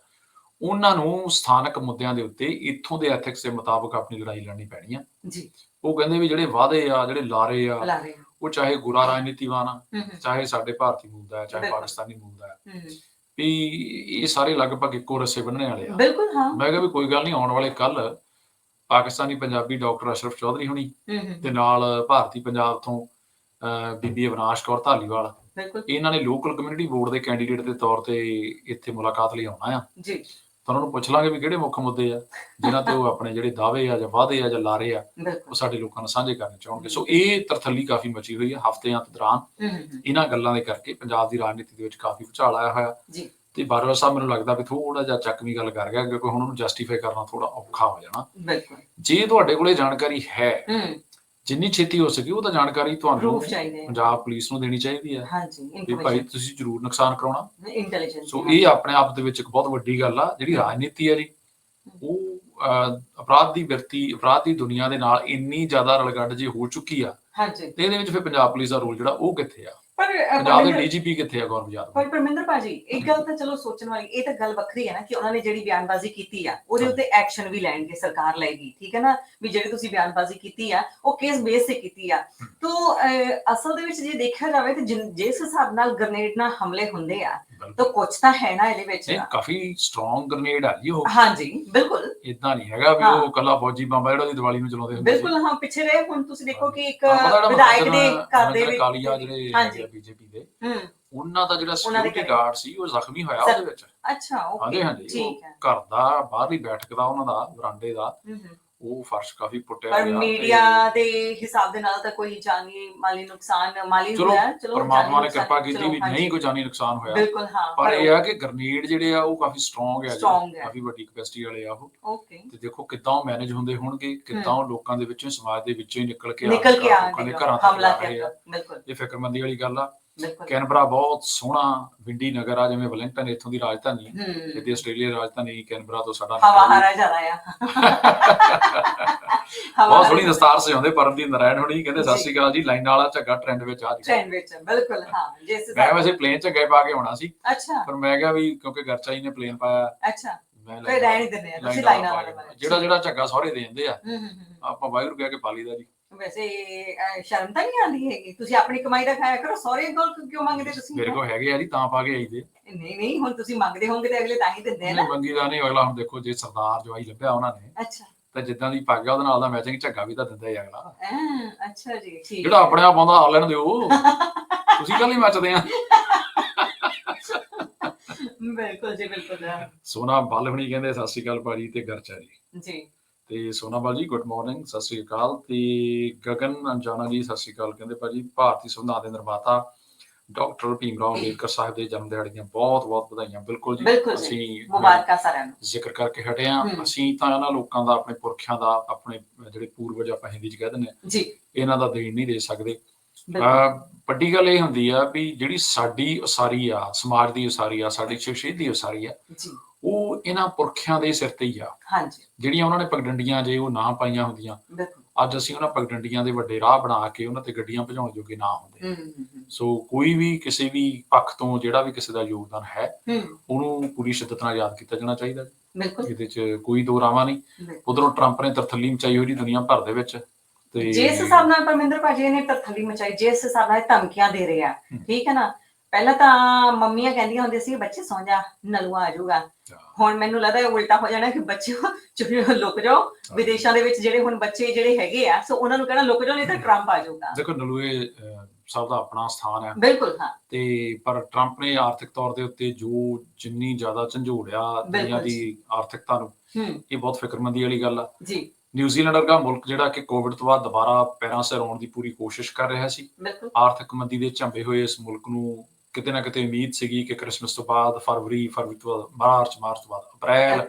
C: ਉਹਨਾਂ ਨੂੰ ਸਥਾਨਕ ਮੁੱਦਿਆਂ ਦੇ ਉੱਤੇ ਇੱਥੋਂ ਦੇ ਐਥਿਕਸ ਦੇ ਮੁਤਾਬਕ ਆਪਣੀ ਲੜਾਈ ਲੜਨੀ ਪੈਣੀ ਆ।
B: ਜੀ।
C: ਉਹ ਕਹਿੰਦੇ ਵੀ ਜਿਹੜੇ ਵਾਅਦੇ ਆ ਜਿਹੜੇ ਲਾਰੇ ਆ। ਉਹ ਚਾਹੇ ਗੁਰਾ ਰਾਜਨੀਤੀਵਾਨ ਆ ਚਾਹੇ ਸਾਡੇ ਭਾਰਤੀ ਮੂਲ ਦਾ ਚਾਹੇ। ਪਾਕਿਸਤਾਨੀ ਮੂਲ ਦਾ ਵੀ ਇਹ ਸਾਰੇ ਲਗਭਗ ਇੱਕੋ ਰਸੇ ਬੰਨਣੇ ਵਾਲੇ ਆ।
B: ਬਿਲਕੁਲ ਹਾਂ।
C: ਮੈਂ ਕਿਹਾ ਵੀ ਕੋਈ ਗੱਲ ਨਹੀਂ ਆਉਣ ਵਾਲੇ ਕੱਲ ਪਾਕਿਸਤਾਨੀ ਪੰਜਾਬੀ ਡਾਕਟਰ ਅਸ਼ਰਫ ਚੌਧਰੀ ਹੁਣੀ ਤੇ ਨਾਲ ਭਾਰਤੀ ਪੰਜਾਬ ਤੋਂ ਬੀਬੀ ਅਵਨਾਸ਼ ਕੌਰ ਧਾਲੀਵਾਲ।
B: ਬਿਲਕੁਲ।
C: ਇਹਨਾਂ ਨੇ ਲੋਕਲ ਕਮਿਊਨਿਟੀ ਬੋਰਡ ਦੇ ਕੈਂਡੀਡੇਟ ਦੇ ਤੌਰ ਤੇ ਇੱਥੇ ਮੁਲਾਕਾਤ ਲਈ ਆਉਣਾ ਆ।
B: ਜੀ।
C: ਤਾਂ ਉਹਨਾਂ ਨੂੰ ਪੁੱਛ ਲਾਂਗੇ ਵੀ ਕਿਹੜੇ ਮੁੱਖ ਮੁੱਦੇ ਆ ਜਿਨ੍ਹਾਂ ਤੇ ਉਹ ਆਪਣੇ ਜਿਹੜੇ ਦਾਅਵੇ ਆ ਜਾਂ ਵਾਅਦੇ ਆ ਜਾਂ ਲਾਰੇ ਆ ਉਹ ਸਾਡੇ ਲੋਕਾਂ ਨਾਲ ਸਾਂਝੇ ਕਰਨੇ ਚਾਹੁੰਗੇ ਸੋ ਇਹ ਤਰਥੱਲੀ ਕਾਫੀ ਮਚੀ ਹੋਈ ਹੈ ਹਫ਼ਤਿਆਂ ਦੌਰਾਨ। ਇਹਨਾਂ ਗੱਲਾਂ ਦੇ ਕਰਕੇ ਪੰਜਾਬ ਦੀ ਰਾਜਨੀਤੀ ਦੇ ਵਿੱਚ ਕਾਫੀ ਭੁਚਾਲ ਆਇਆ ਹੋਇਆ।
B: ਜੀ।
C: ਤੇ ਬਾਰਵਾ ਸਾਹਿਬ ਮੈਨੂੰ ਲੱਗਦਾ ਵੀ ਥੋੜਾ ਜਿਹਾ ਚੱਕਵੀਂ ਗੱਲ ਕਰ ਗਿਆ ਕਿਉਂਕਿ ਹੁਣ ਉਹਨੂੰ ਜਸਟੀਫਾਈ ਕਰਨਾ ਥੋੜਾ ਔਖਾ ਹੋ ਜਾਣਾ।
B: ਬਿਲਕੁਲ।
C: ਜੇ ਤੁਹਾਡੇ ਕੋਲੇ ਜਾਣਕਾਰੀ ਹੈ
B: ਹੂੰ।
C: ਜਿੰਨੀ ਛੇਤੀ ਹੋ ਸਕੇ ਉਹ ਤਾਂ ਜਾਣਕਾਰੀ ਤੁਹਾਨੂੰ
B: ਚਾਹੀਦੇ।
C: ਪੰਜਾਬ ਪੁਲਿਸ ਨੂੰ ਦੇਣੀ ਚਾਹੀਦੀ ਹੈ
B: ਹਾਂਜੀ
C: ਵੀ ਭਾਈ
B: ਇਨਫੋਰਮੇਸ਼ਨ
C: ਤੁਸੀਂ ਜ਼ਰੂਰ ਨੁਕਸਾਨ ਕਰਾਉਣਾ।
B: ਇੰਟੈਲੀਜੈਂਸ
C: ਸੋ ਇਹ ਆਪਣੇ ਆਪ ਦੇ ਵਿੱਚ ਇੱਕ ਬਹੁਤ ਵੱਡੀ ਗੱਲ ਆ ਜਿਹੜੀ ਰਾਜਨੀਤੀ ਹੈ ਜੀ। ਉਹ ਅਹ, ਅਪਰਾਧ ਦੀ ਵਿਅਕਤੀ ਅਪਰਾਧ ਦੀ ਦੁਨੀਆ ਦੇ ਨਾਲ ਇੰਨੀ ਜ਼ਿਆਦਾ ਰਲਗੱਡ ਜੇ ਹੋ ਚੁੱਕੀ ਆ
B: ਹਾਂਜੀ।
C: ਤੇ ਇਹਦੇ ਵਿੱਚ ਫਿਰ ਪੰਜਾਬ ਪੁਲਿਸ ਦਾ ਰੋਲ ਜਿਹੜਾ ਉਹ ਕਿੱਥੇ ਆ?
B: ਪਰ
C: ਪੰਜਾਬ ਦੇ ਡੀਜੀਪੀ ਕਿੱਥੇ ਆ ਗੌਰਵ ਯਾਦਵ
B: ਪਰ ਪਰਮਿੰਦਰ ਭਾਜੀ ਇੱਕ ਗੱਲ ਤਾਂ ਚਲੋ ਸੋਚਣ ਵਾਲੀ ਇਹ ਤਾਂ ਗੱਲ ਵੱਖਰੀ ਹੈ ਨਾ ਕਿ ਉਹਨਾਂ ਨੇ ਜਿਹੜੀ ਬਿਆਨਬਾਜ਼ੀ ਕੀਤੀ ਆ ਉਹਦੇ ਉੱਤੇ ਐਕਸ਼ਨ ਵੀ ਲੈਣਗੇ ਸਰਕਾਰ ਲਏਗੀ ਠੀਕ ਹੈ ਨਾ? ਵੀ ਜਿਹੜੀ ਤੁਸੀਂ ਬਿਆਨਬਾਜ਼ੀ ਕੀਤੀ ਆ ਉਹ ਕੇਸ ਬੇਸ ਤੇ ਕੀਤੀ ਆ। ਤੋ ਅਸਲ ਦੇ ਵਿੱਚ ਜੇ ਦੇਖਿਆ ਜਾਵੇ ਤਾਂ ਜਿਸ ਹਿਸਾਬ ਨਾਲ ਗ੍ਰਨੇਡ ਨਾਲ ਹਮਲੇ ਹੁੰਦੇ ਆ ਤਾਂ ਕੁਝ ਤਾਂ ਹੈ ਨਾ ਇਹਦੇ ਵਿੱਚ।
C: ਇਹ ਕਾਫੀ ਸਟਰੋਂਗ ਗ੍ਰੇਨੇਡ ਆ ਜੀ ਉਹ।
B: ਹਾਂਜੀ ਬਿਲਕੁਲ।
C: ਇਦਾਂ ਨਹੀਂ ਹੈਗਾ ਵੀ। ਉਹ ਕੱਲਾ ਫੌਜੀ ਬੰਬਾ ਜਿਹੜਾ ਉਹਦੀ ਦੀਵਾਲੀ ਨੂੰ ਚਲਾਉਂਦੇ ਹੁੰਦੇ ਸੀ।
B: ਬਿਲਕੁਲ ਹਾਂ ਪਿੱਛੇ ਰਹੇ ਹੁਣ ਤੁਸੀਂ ਦੇਖੋ ਕਿ ਇੱਕ
C: ਹਾਂ, ਪਤਾ ਜਿਹੜਾ
B: ਵਿਧਾਇਕ ਦੇ
C: ਮਨੋਰੰਜਨ-
B: ਘਰ ਦੇ
C: ਮਨੋਰੰਜਨ ਕਾਲੀਆ ਜਿਹੜੇ
B: ਹਾਂਜੀ।
C: ਬੀਜੇਪੀ ਦੇ
B: ਹੂੰ।
C: ਉਹਨਾਂ ਦਾ ਜਿਹੜਾ
B: ਉਹਨਾਂ ਦੇ
C: ਸਿਕਿਉਰਿਟੀ
B: ਘਰੇ।
C: ਗਾਰਡ ਸੀ ਉਹ ਜ਼ਖਮੀ ਹੋਇਆ ਉਹਦੇ ਵਿੱਚ?
B: ਅੱਛਾ
C: ਹਾਂਜੀ
B: ਓਕੇ
C: ਹਾਂਜੀ ਉਹ
B: ਠੀਕ ਹੈ।
C: ਘਰ ਦਾ ਬਾਹਰਲੀ ਬੈਠਕ ਦਾ ਉਹਨਾਂ ਦਾ ਬਰਾਂਡੇ ਦਾ
B: ਹੂੰ, ਹੂੰ।
C: ਉਹ ਫਰਸ਼ ਕਾਫੀ ਪੁੱਟਿਆ
B: ਪਰ
C: ਗਿਆ ਤੇ
B: ਮੀਡੀਆ ਦੇ ਹਿਸਾਬ ਦੇ ਨਾਲ ਤਾਂ ਕੋਈ ਜਾਨੀ ਮਾਲੀ ਨੁਕਸਾਨ ਮਾਲੀ
C: ਚਲੋ,
B: ਹੋਇਆ ਚਲੋ
C: ਪਰਮਾਤਮਾ
B: ਜਾਨੀ
C: ਨੇ
B: ਨੁਕਸਾਨ-
C: ਕਿਰਪਾ ਕੀਤੀ
B: ਚਲੋ,
C: ਵੀ
B: ਹਾਂਜੀ,
C: ਨਹੀਂ ਕੋਈ ਜਾਨੀ ਨੁਕਸਾਨ ਹੋਇਆ।
B: ਬਿਲਕੁਲ ਹਾਂ
C: ਪਰ ਇਹ ਆ ਕਿ ਗ੍ਰਨੇਡ ਜਿਹੜੇ ਆ ਉਹ ਕਾਫੀ ਸਟਰੋਂਗ ਆ ਜੀ
B: Strong ਹੈ।
C: ਕਾਫੀ ਵੱਡੀ ਕੈਪੈਸਿਟੀ ਵਾਲੇ ਆ ਉਹ।
B: ਓਕੇ
C: ਤੇ ਦੇਖੋ ਕਿੱਦਾਂ ਉਹ ਮੈਨੇਜ ਹੁੰਦੇ ਹੋਣਗੇ ਕਿੱਦਾਂ ਉਹ ਲੋਕਾਂ ਦੇ ਵਿੱਚੋਂ ਸਮਾਜ ਦੇ ਵਿੱਚੋਂ ਹੀ ਨਿਕਲ ਕੇ
B: ਨਿਕਲ ਕੇ ਆ
C: ਲੋਕਾਂ ਦੇ ਘਰਾਂ ਤੱਕ
B: ਹਮਲਾ
C: ਜਾ ਰਹੇ ਆ।
B: ਕੀਤਾ ਬਿਲਕੁਲ।
C: ਇਹ ਫਿਕਰਮੰਦੀ ਵਾਲੀ ਗੱਲ ਆ। ਕੈਨਬਰਾ ਬਹੁਤ ਸੋਹਣਾ ਵਿੰਡੀ ਨਗਰ ਆ ਜਿਵੇਂ ਵੈਲਿੰਗਟਨ ਇੱਥੋਂ ਦੀ ਰਾਜਧਾਨੀ ਹੈ। ਜਿੱਥੇ ਆਸਟ੍ਰੇਲੀਆ ਰਾਜਧਾਨੀ ਕੈਨਬਰਾ ਤੋਂ ਸਾਡਾ
B: ਹਵਾ ਹਾਰਾ ਜ਼ਿਆਦਾ ਆ।
C: ਬਹੁਤ ਸੋਹਣੀ ਦਸਤਾਰ ਸਜਾਉਂਦੇ ਪਰਮਦੀਪ ਨਾਰਾਇਣ ਹੋਣੀ ਕਹਿੰਦੇ ਸਤਿ। ਸ਼੍ਰੀ ਅਕਾਲ ਜੀ ਲਾਈਨ ਵਾਲਾ ਝੱਗਾ ਟ੍ਰੈਂਡ ਵਿੱਚ ਆ ਜੀ।
B: ਟ੍ਰੈਂਡ ਵਿੱਚ ਬਿਲਕੁਲ ਹਾਂ ਜਿਸ
C: ਮੈਂ ਵੈਸੇ ਪਲੇਨ ਝੱਗਾ ਪਾ ਕੇ ਆਉਣਾ ਸੀ।
B: ਅੱਛਾ।
C: ਪਰ ਮੈਂ ਕਿਹਾ ਵੀ ਕਿਉਂਕਿ ਗਰਚਾ ਜੀ ਨੇ ਪਲੇਨ ਪਾਇਆ
B: ਅੱਛਾ।
C: ਮੈਂ
B: ਫਿਰ ਰਹਿਣ ਦਿੰਦੇ ਆ ਤੁਸੀਂ ਲਾਈਨਾਂ ਵਾਲਾ
C: ਜਿਹੜਾ ਜਿਹੜਾ ਝੱਗਾ ਸਹੁਰੇ ਦੇ ਦਿੰਦੇ ਆ ਆਪਾਂ ਵਾਹਿਗੁਰੂ ਕਹਿ ਕੇ ਪਾ ਲਈਦਾ ਜੀ।
B: ਵੈਸੇ ਅਹ, ਸ਼ਰਮ ਤਾਂ ਨਹੀਂ ਆਉਂਦੀ ਹੈਗੀ? ਤੁਸੀਂ ਆਪਣੀ ਕਮਾਈ ਦਾ ਖਾਇਆ ਕਰੋ ਸਹੁਰੇ ਕੋਲ ਕਿਉਂ ਮੰਗਦੇ ਤੁਸੀਂ?
C: ਮੇਰੇ ਕੋਲ ਹੈਗੇ ਆ ਜੀ ਤਾਂ ਪਾ ਕੇ ਆਈਦੇ
B: ਨਹੀਂ ਨਹੀਂ ਹੁਣ ਤੁਸੀਂ ਮੰਗਦੇ ਹੋਵੋਗੇ ਤੇ ਅਗਲੇ ਤਾਂ ਹੀ ਦਿੰਦੇ ਆ ਨਾ।
C: ਮੰਗੀ ਦਾ ਨਹੀਂ ਅਗਲਾ ਹੁਣ ਦੇਖੋ ਜੇ ਸਰਦਾਰ ਜਵਾਈ ਲੱਭਿਆ ਉਹਨਾਂ ਨੇ
B: ਅੱਛਾ।
C: ਤਾਂ ਜਿੱਦਾਂ ਦੀ ਪੱਗ ਆ ਉਹਦੇ ਨਾਲ ਦਾ ਮੈਚਿੰਗ ਝੱਗਾ ਵੀ ਤਾਂ ਦਿੰਦਾ ਹੀ ਅਗਲਾ।
B: ਹਾਂ ਅੱਛਾ ਜੀ ਠੀਕ
C: ਜਿਹੜਾ ਆਪਣੇ ਆਪ ਆਉਂਦਾ ਆ ਲੈਣ ਦਿਓ। ਤੁਸੀਂ ਕੱਲ ਹੀ ਮੱਚਦੇ ਆ।
B: ਬਿਲਕੁਲ ਜੀ ਬਿਲਕੁਲ।
C: ਸੋਨਾ ਬੱਲ ਹੁਣੀ ਕਹਿੰਦੇ ਸਤਿ ਸ਼੍ਰੀ ਅਕਾਲ ਭਾਜੀ ਤੇ ਗਰਚਾ ਜੀ।
B: ਜੀ।
C: ਤੇ ਸੋਨਾ ਬਾਲ ਜੀ ਗੁੱਡ ਮਾਰਨਿੰਗ ਸਤਿ ਸ਼੍ਰੀ ਅਕਾਲ। ਤੇ ਗਗਨ ਅੰਜਾਨਾ ਜੀ ਸਤਿ ਸ਼੍ਰੀ ਅਕਾਲ ਕਹਿੰਦੇ ਭਾਜੀ ਭਾਰਤੀ ਸੰਵਿਧਾਨ ਦੇ ਨਿਰਮਾਤਾ ਡਾਕਟਰ ਭੀਮਰਾਓ ਅੰਬੇਦਕਰ ਸਾਹਿਬ ਦੇ ਜਨਮ ਦਿਹਾੜੇ ਦੀਆਂ ਬਹੁਤ ਬਹੁਤ ਵਧਾਈਆਂ। ਬਿਲਕੁਲ ਜੀ। ਅਸੀਂ
B: ਮੁਬਾਰਕਾਂ ਸਾਰਿਆਂ ਨੂੰ।
C: ਜ਼ਿਕਰ ਕਰਕੇ ਹਟੇ ਆ। ਅਸੀਂ ਤਾਂ ਇਹਨਾਂ ਲੋਕਾਂ ਦਾ ਆਪਣੇ ਪੁਰਖਿਆਂ ਦਾ ਆਪਣੇ ਜਿਹੜੇ ਪੂਰਵਜ ਆਪਾਂ ਹਿੰਦੀ ਚ ਕਹਿ ਦਿੰਦੇ ਆ
B: ਜੀ।
C: ਇਹਨਾਂ ਦਾ ਦੇਣ ਨਹੀਂ ਦੇ ਸਕਦੇ। ਵੱਡੀ ਗੱਲ ਇਹ ਹੁੰਦੀ ਆ ਵੀ ਜਿਹੜੀ ਸਾਡੀ ਉਸਾਰੀ ਆ ਸਮਾਜ ਦੀ ਉਸਾਰੀ ਆ ਸਾਡੀ ਸ਼ਖਸੀਅਤ ਦੀ ਉਸਾਰੀ ਆ
B: ਜੀ।
C: ਉਹ ਇਹਨਾਂ ਪੁਰਖਿਆਂ ਦੇ ਸਿਰ ਤੇ ਹੀ ਆ।
B: ਹਾਂਜੀ।
C: ਜਿਹੜੀਆਂ ਉਹਨਾਂ ਨੇ ਪਗਡੰਡੀਆਂ ਜੇ ਉਹ ਨਾ ਪਾਈਆਂ ਹੁੰਦੀਆਂ।
B: ਬਿਲਕੁਲ।
C: ਅੱਜ ਅਸੀਂ ਉਹਨਾਂ ਪਗਡੰਡੀਆਂ ਦੇ ਵੱਡੇ ਰਾਹ ਬਣਾ ਕੇ ਉਹਨਾਂ ਤੇ ਗੱਡੀਆਂ ਭਜਾਉਣ ਜੋਗੇ ਨਾ ਹੁੰਦੇ। ਸੋ ਕੋਈ ਵੀ ਕਿਸੇ ਵੀ ਪੱਖ ਤੋਂ ਜਿਹੜਾ ਵੀ ਕਿਸੇ ਦਾ ਯੋਗਦਾਨ ਹੈ ਉਹਨੂੰ ਪੂਰੀ ਸ਼ਿੱਦਤ ਨਾਲ ਯਾਦ ਕੀਤਾ ਜਾਣਾ ਚਾਹੀਦਾ
B: ਬਿਲਕੁਲ।
C: ਇਹਦੇ 'ਚ ਕੋਈ ਦੋ ਰਾਵਾਂ ਨਹੀਂ। ਉਧਰੋਂ ਟਰੰਪ ਨੇ ਤਰਥੱਲੀ ਮਚਾਈ ਹੋਈ ਦੁਨੀਆ ਭਰ ਦੇ ਵਿੱਚ। ਤੇ
B: ਜਿਸ ਹਿਸਾਬ ਨਾਲ ਪਰਮਿੰਦਰ ਭਾਜੀ ਨੇ ਤਰਥਲੀ ਮਚਾਈ ਜਿਸ ਹਿਸਾਬ ਨਾਲ ਧਮਕੀਆਂ ਦੇ ਰਹੇ। ਠੀਕ ਹੈ ਨਾ? ਪਹਿਲਾਂ ਤਾਂ ਮੰਮੀਆਂ ਕਹਿੰਦੀਆਂ ਹੁੰਦੀਆਂ ਸੀ ਬੱਚੇ ਸੌਂ ਜਾ ਨਲੂਆ ਆ ਜਾਊਗਾ। ਹੁਣ ਮੈਨੂੰ ਲੱਗਦਾ ਇਹ ਉਲਟਾ ਹੋ ਜਾਣਾ ਕਿ ਬੱਚੇ ਚੁੱਪ ਲੁਕ ਜਾਓ। ਵਿਦੇਸ਼ਾਂ ਦੇ ਵਿੱਚ ਜਿਹੜੇ ਹੁਣ ਬੱਚੇ ਜਿਹੜੇ ਹੈਗੇ ਆ ਸੋ ਉਹਨਾਂ ਨੂੰ ਕਹਿਣਾ ਲੁਕ ਜਾਓ ਨਹੀਂ ਤਾਂ ਟਰੰਪ ਆ ਜਾਊਗਾ।
C: ਦੇਖੋ ਨਲੂਏ ਸਭ ਦਾ ਆਪਣਾ ਸਥਾਨ ਹੈ।
B: ਬਿਲਕੁਲ ਹਾਂ।
C: ਤੇ ਪਰ ਟਰੰਪ ਨੇ ਆਰਥਿਕ ਤੌਰ ਦੇ ਉੱਤੇ ਜੋ ਜਿੰਨੀ ਜ਼ਿਆਦਾ ਝੰਜੋੜਿਆ ਦੁਨੀਆ ਦੀ ਆਰਥਿਕਤਾ ਨੂੰ
B: ਹੂੰ।
C: ਇਹ ਬਹੁਤ ਫਿਕਰਮੰਦੀ ਵਾਲੀ ਗੱਲ ਆ।
B: ਜੀ।
C: ਨਿਊਜ਼ੀਲੈਂਡ ਵਰਗਾ ਮੁਲਕ ਜਿਹੜਾ ਕਿ ਕੋਵਿਡ ਤੋਂ ਬਾਅਦ ਦੁਬਾਰਾ ਪੈਰਾਂ ਸਿਰ ਆਉਣ ਦੀ ਪੂਰੀ ਕੋਸ਼ਿਸ਼ ਕਰ ਰਿਹਾ ਸੀ। ਆਰਥਿਕ ਮੰਦੀ ਦੇ ਝੰਬੇ ਹੋਏ ਇਸ ਮੁਲਕ ਨੂੰ ਕਿਤੇ ਨਾ ਕਿਤੇ ਉਮੀਦ ਸੀਗੀ ਕਿ ਕ੍ਰਿਸਮਸ ਤੋਂ ਬਾਅਦ ਫਰਵਰੀ ਫਰਵਰੀ ਤੋਂ ਬਾਅਦ ਮਾਰਚ ਮਾਰਚ ਤੋਂ ਬਾਅਦ ਅਪ੍ਰੈਲ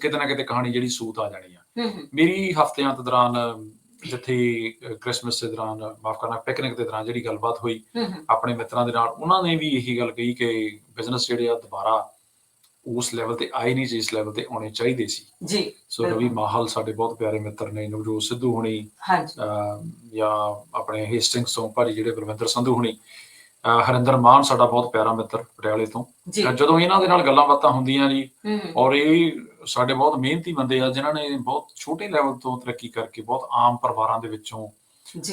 C: ਕਿਤੇ ਨਾ ਕਿਤੇ ਕਹਾਣੀ ਜਿਹੜੀ ਸੂਤ ਆ ਜਾਣੀ ਆ ਮੇਰੀ ਹਫ਼ਤਿਆਂ ਦੇ ਦੌਰਾਨ ਜਿੱਥੇ ਕ੍ਰਿਸਮਸ ਦੇ ਦੌਰਾਨ ਮਾਫ ਕਰਨਾ ਪਿਕਨਿਕ ਦੇ ਦੌਰਾਨ ਜਿਹੜੀ ਗੱਲਬਾਤ ਹੋਈ ਆਪਣੇ ਮਿੱਤਰਾਂ ਦੇ ਨਾਲ ਉਹਨਾਂ ਨੇ ਵੀ ਇਹੀ ਗੱਲ ਕਹੀ ਕਿ ਬਿਜ਼ਨਸ ਜਿਹੜੇ ਆ ਦੁਬਾਰਾ ਉਸ ਲੈਵਲ ਤੇ ਆਏ ਨਹੀਂ ਜਿਸ ਲੈਵਲ ਤੇ ਆਉਣੇ ਚਾਹੀਦੇ ਸੀ
B: ਜੀ
C: ਸੋ। ਰਵੀ ਮਾਹਲ ਸਾਡੇ ਬਹੁਤ ਪਿਆਰੇ ਮਿੱਤਰ ਨੇ ਨਵਜੋਤ ਸਿੱਧੂ ਹੁਣੀ
B: ਹਾਂਜੀ
C: ਜਾਂ ਆਪਣੇ ਹੇਸਟਿੰਗਸ ਤੋਂ ਭਾਜੀ ਜਿਹੜੇ ਬਲਵਿੰਦਰ ਸੰਧੂ ਹੁਣੀ ਹਰਿੰਦਰ ਮਾਨ ਸਾਡਾ ਬਹੁਤ ਪਿਆਰਾ ਮਿੱਤਰ ਪਟਿਆਲੇ ਤੋਂ। ਜਦੋਂ ਇਹਨਾਂ ਦੇ ਨਾਲ ਗੱਲਾਂ ਬਾਤਾਂ ਹੁੰਦੀਆਂ ਜੀ ਔਰ ਇਹ ਸਾਡੇ ਬਹੁਤ ਮਿਹਨਤੀ ਬੰਦੇ ਆ ਜਿਨ੍ਹਾਂ ਨੇ ਬਹੁਤ ਛੋਟੇ ਲੈਵਲ ਤੋਂ ਤਰੱਕੀ ਕਰਕੇ ਬਹੁਤ ਆਮ ਪਰਿਵਾਰਾਂ ਦੇ ਵਿੱਚੋਂ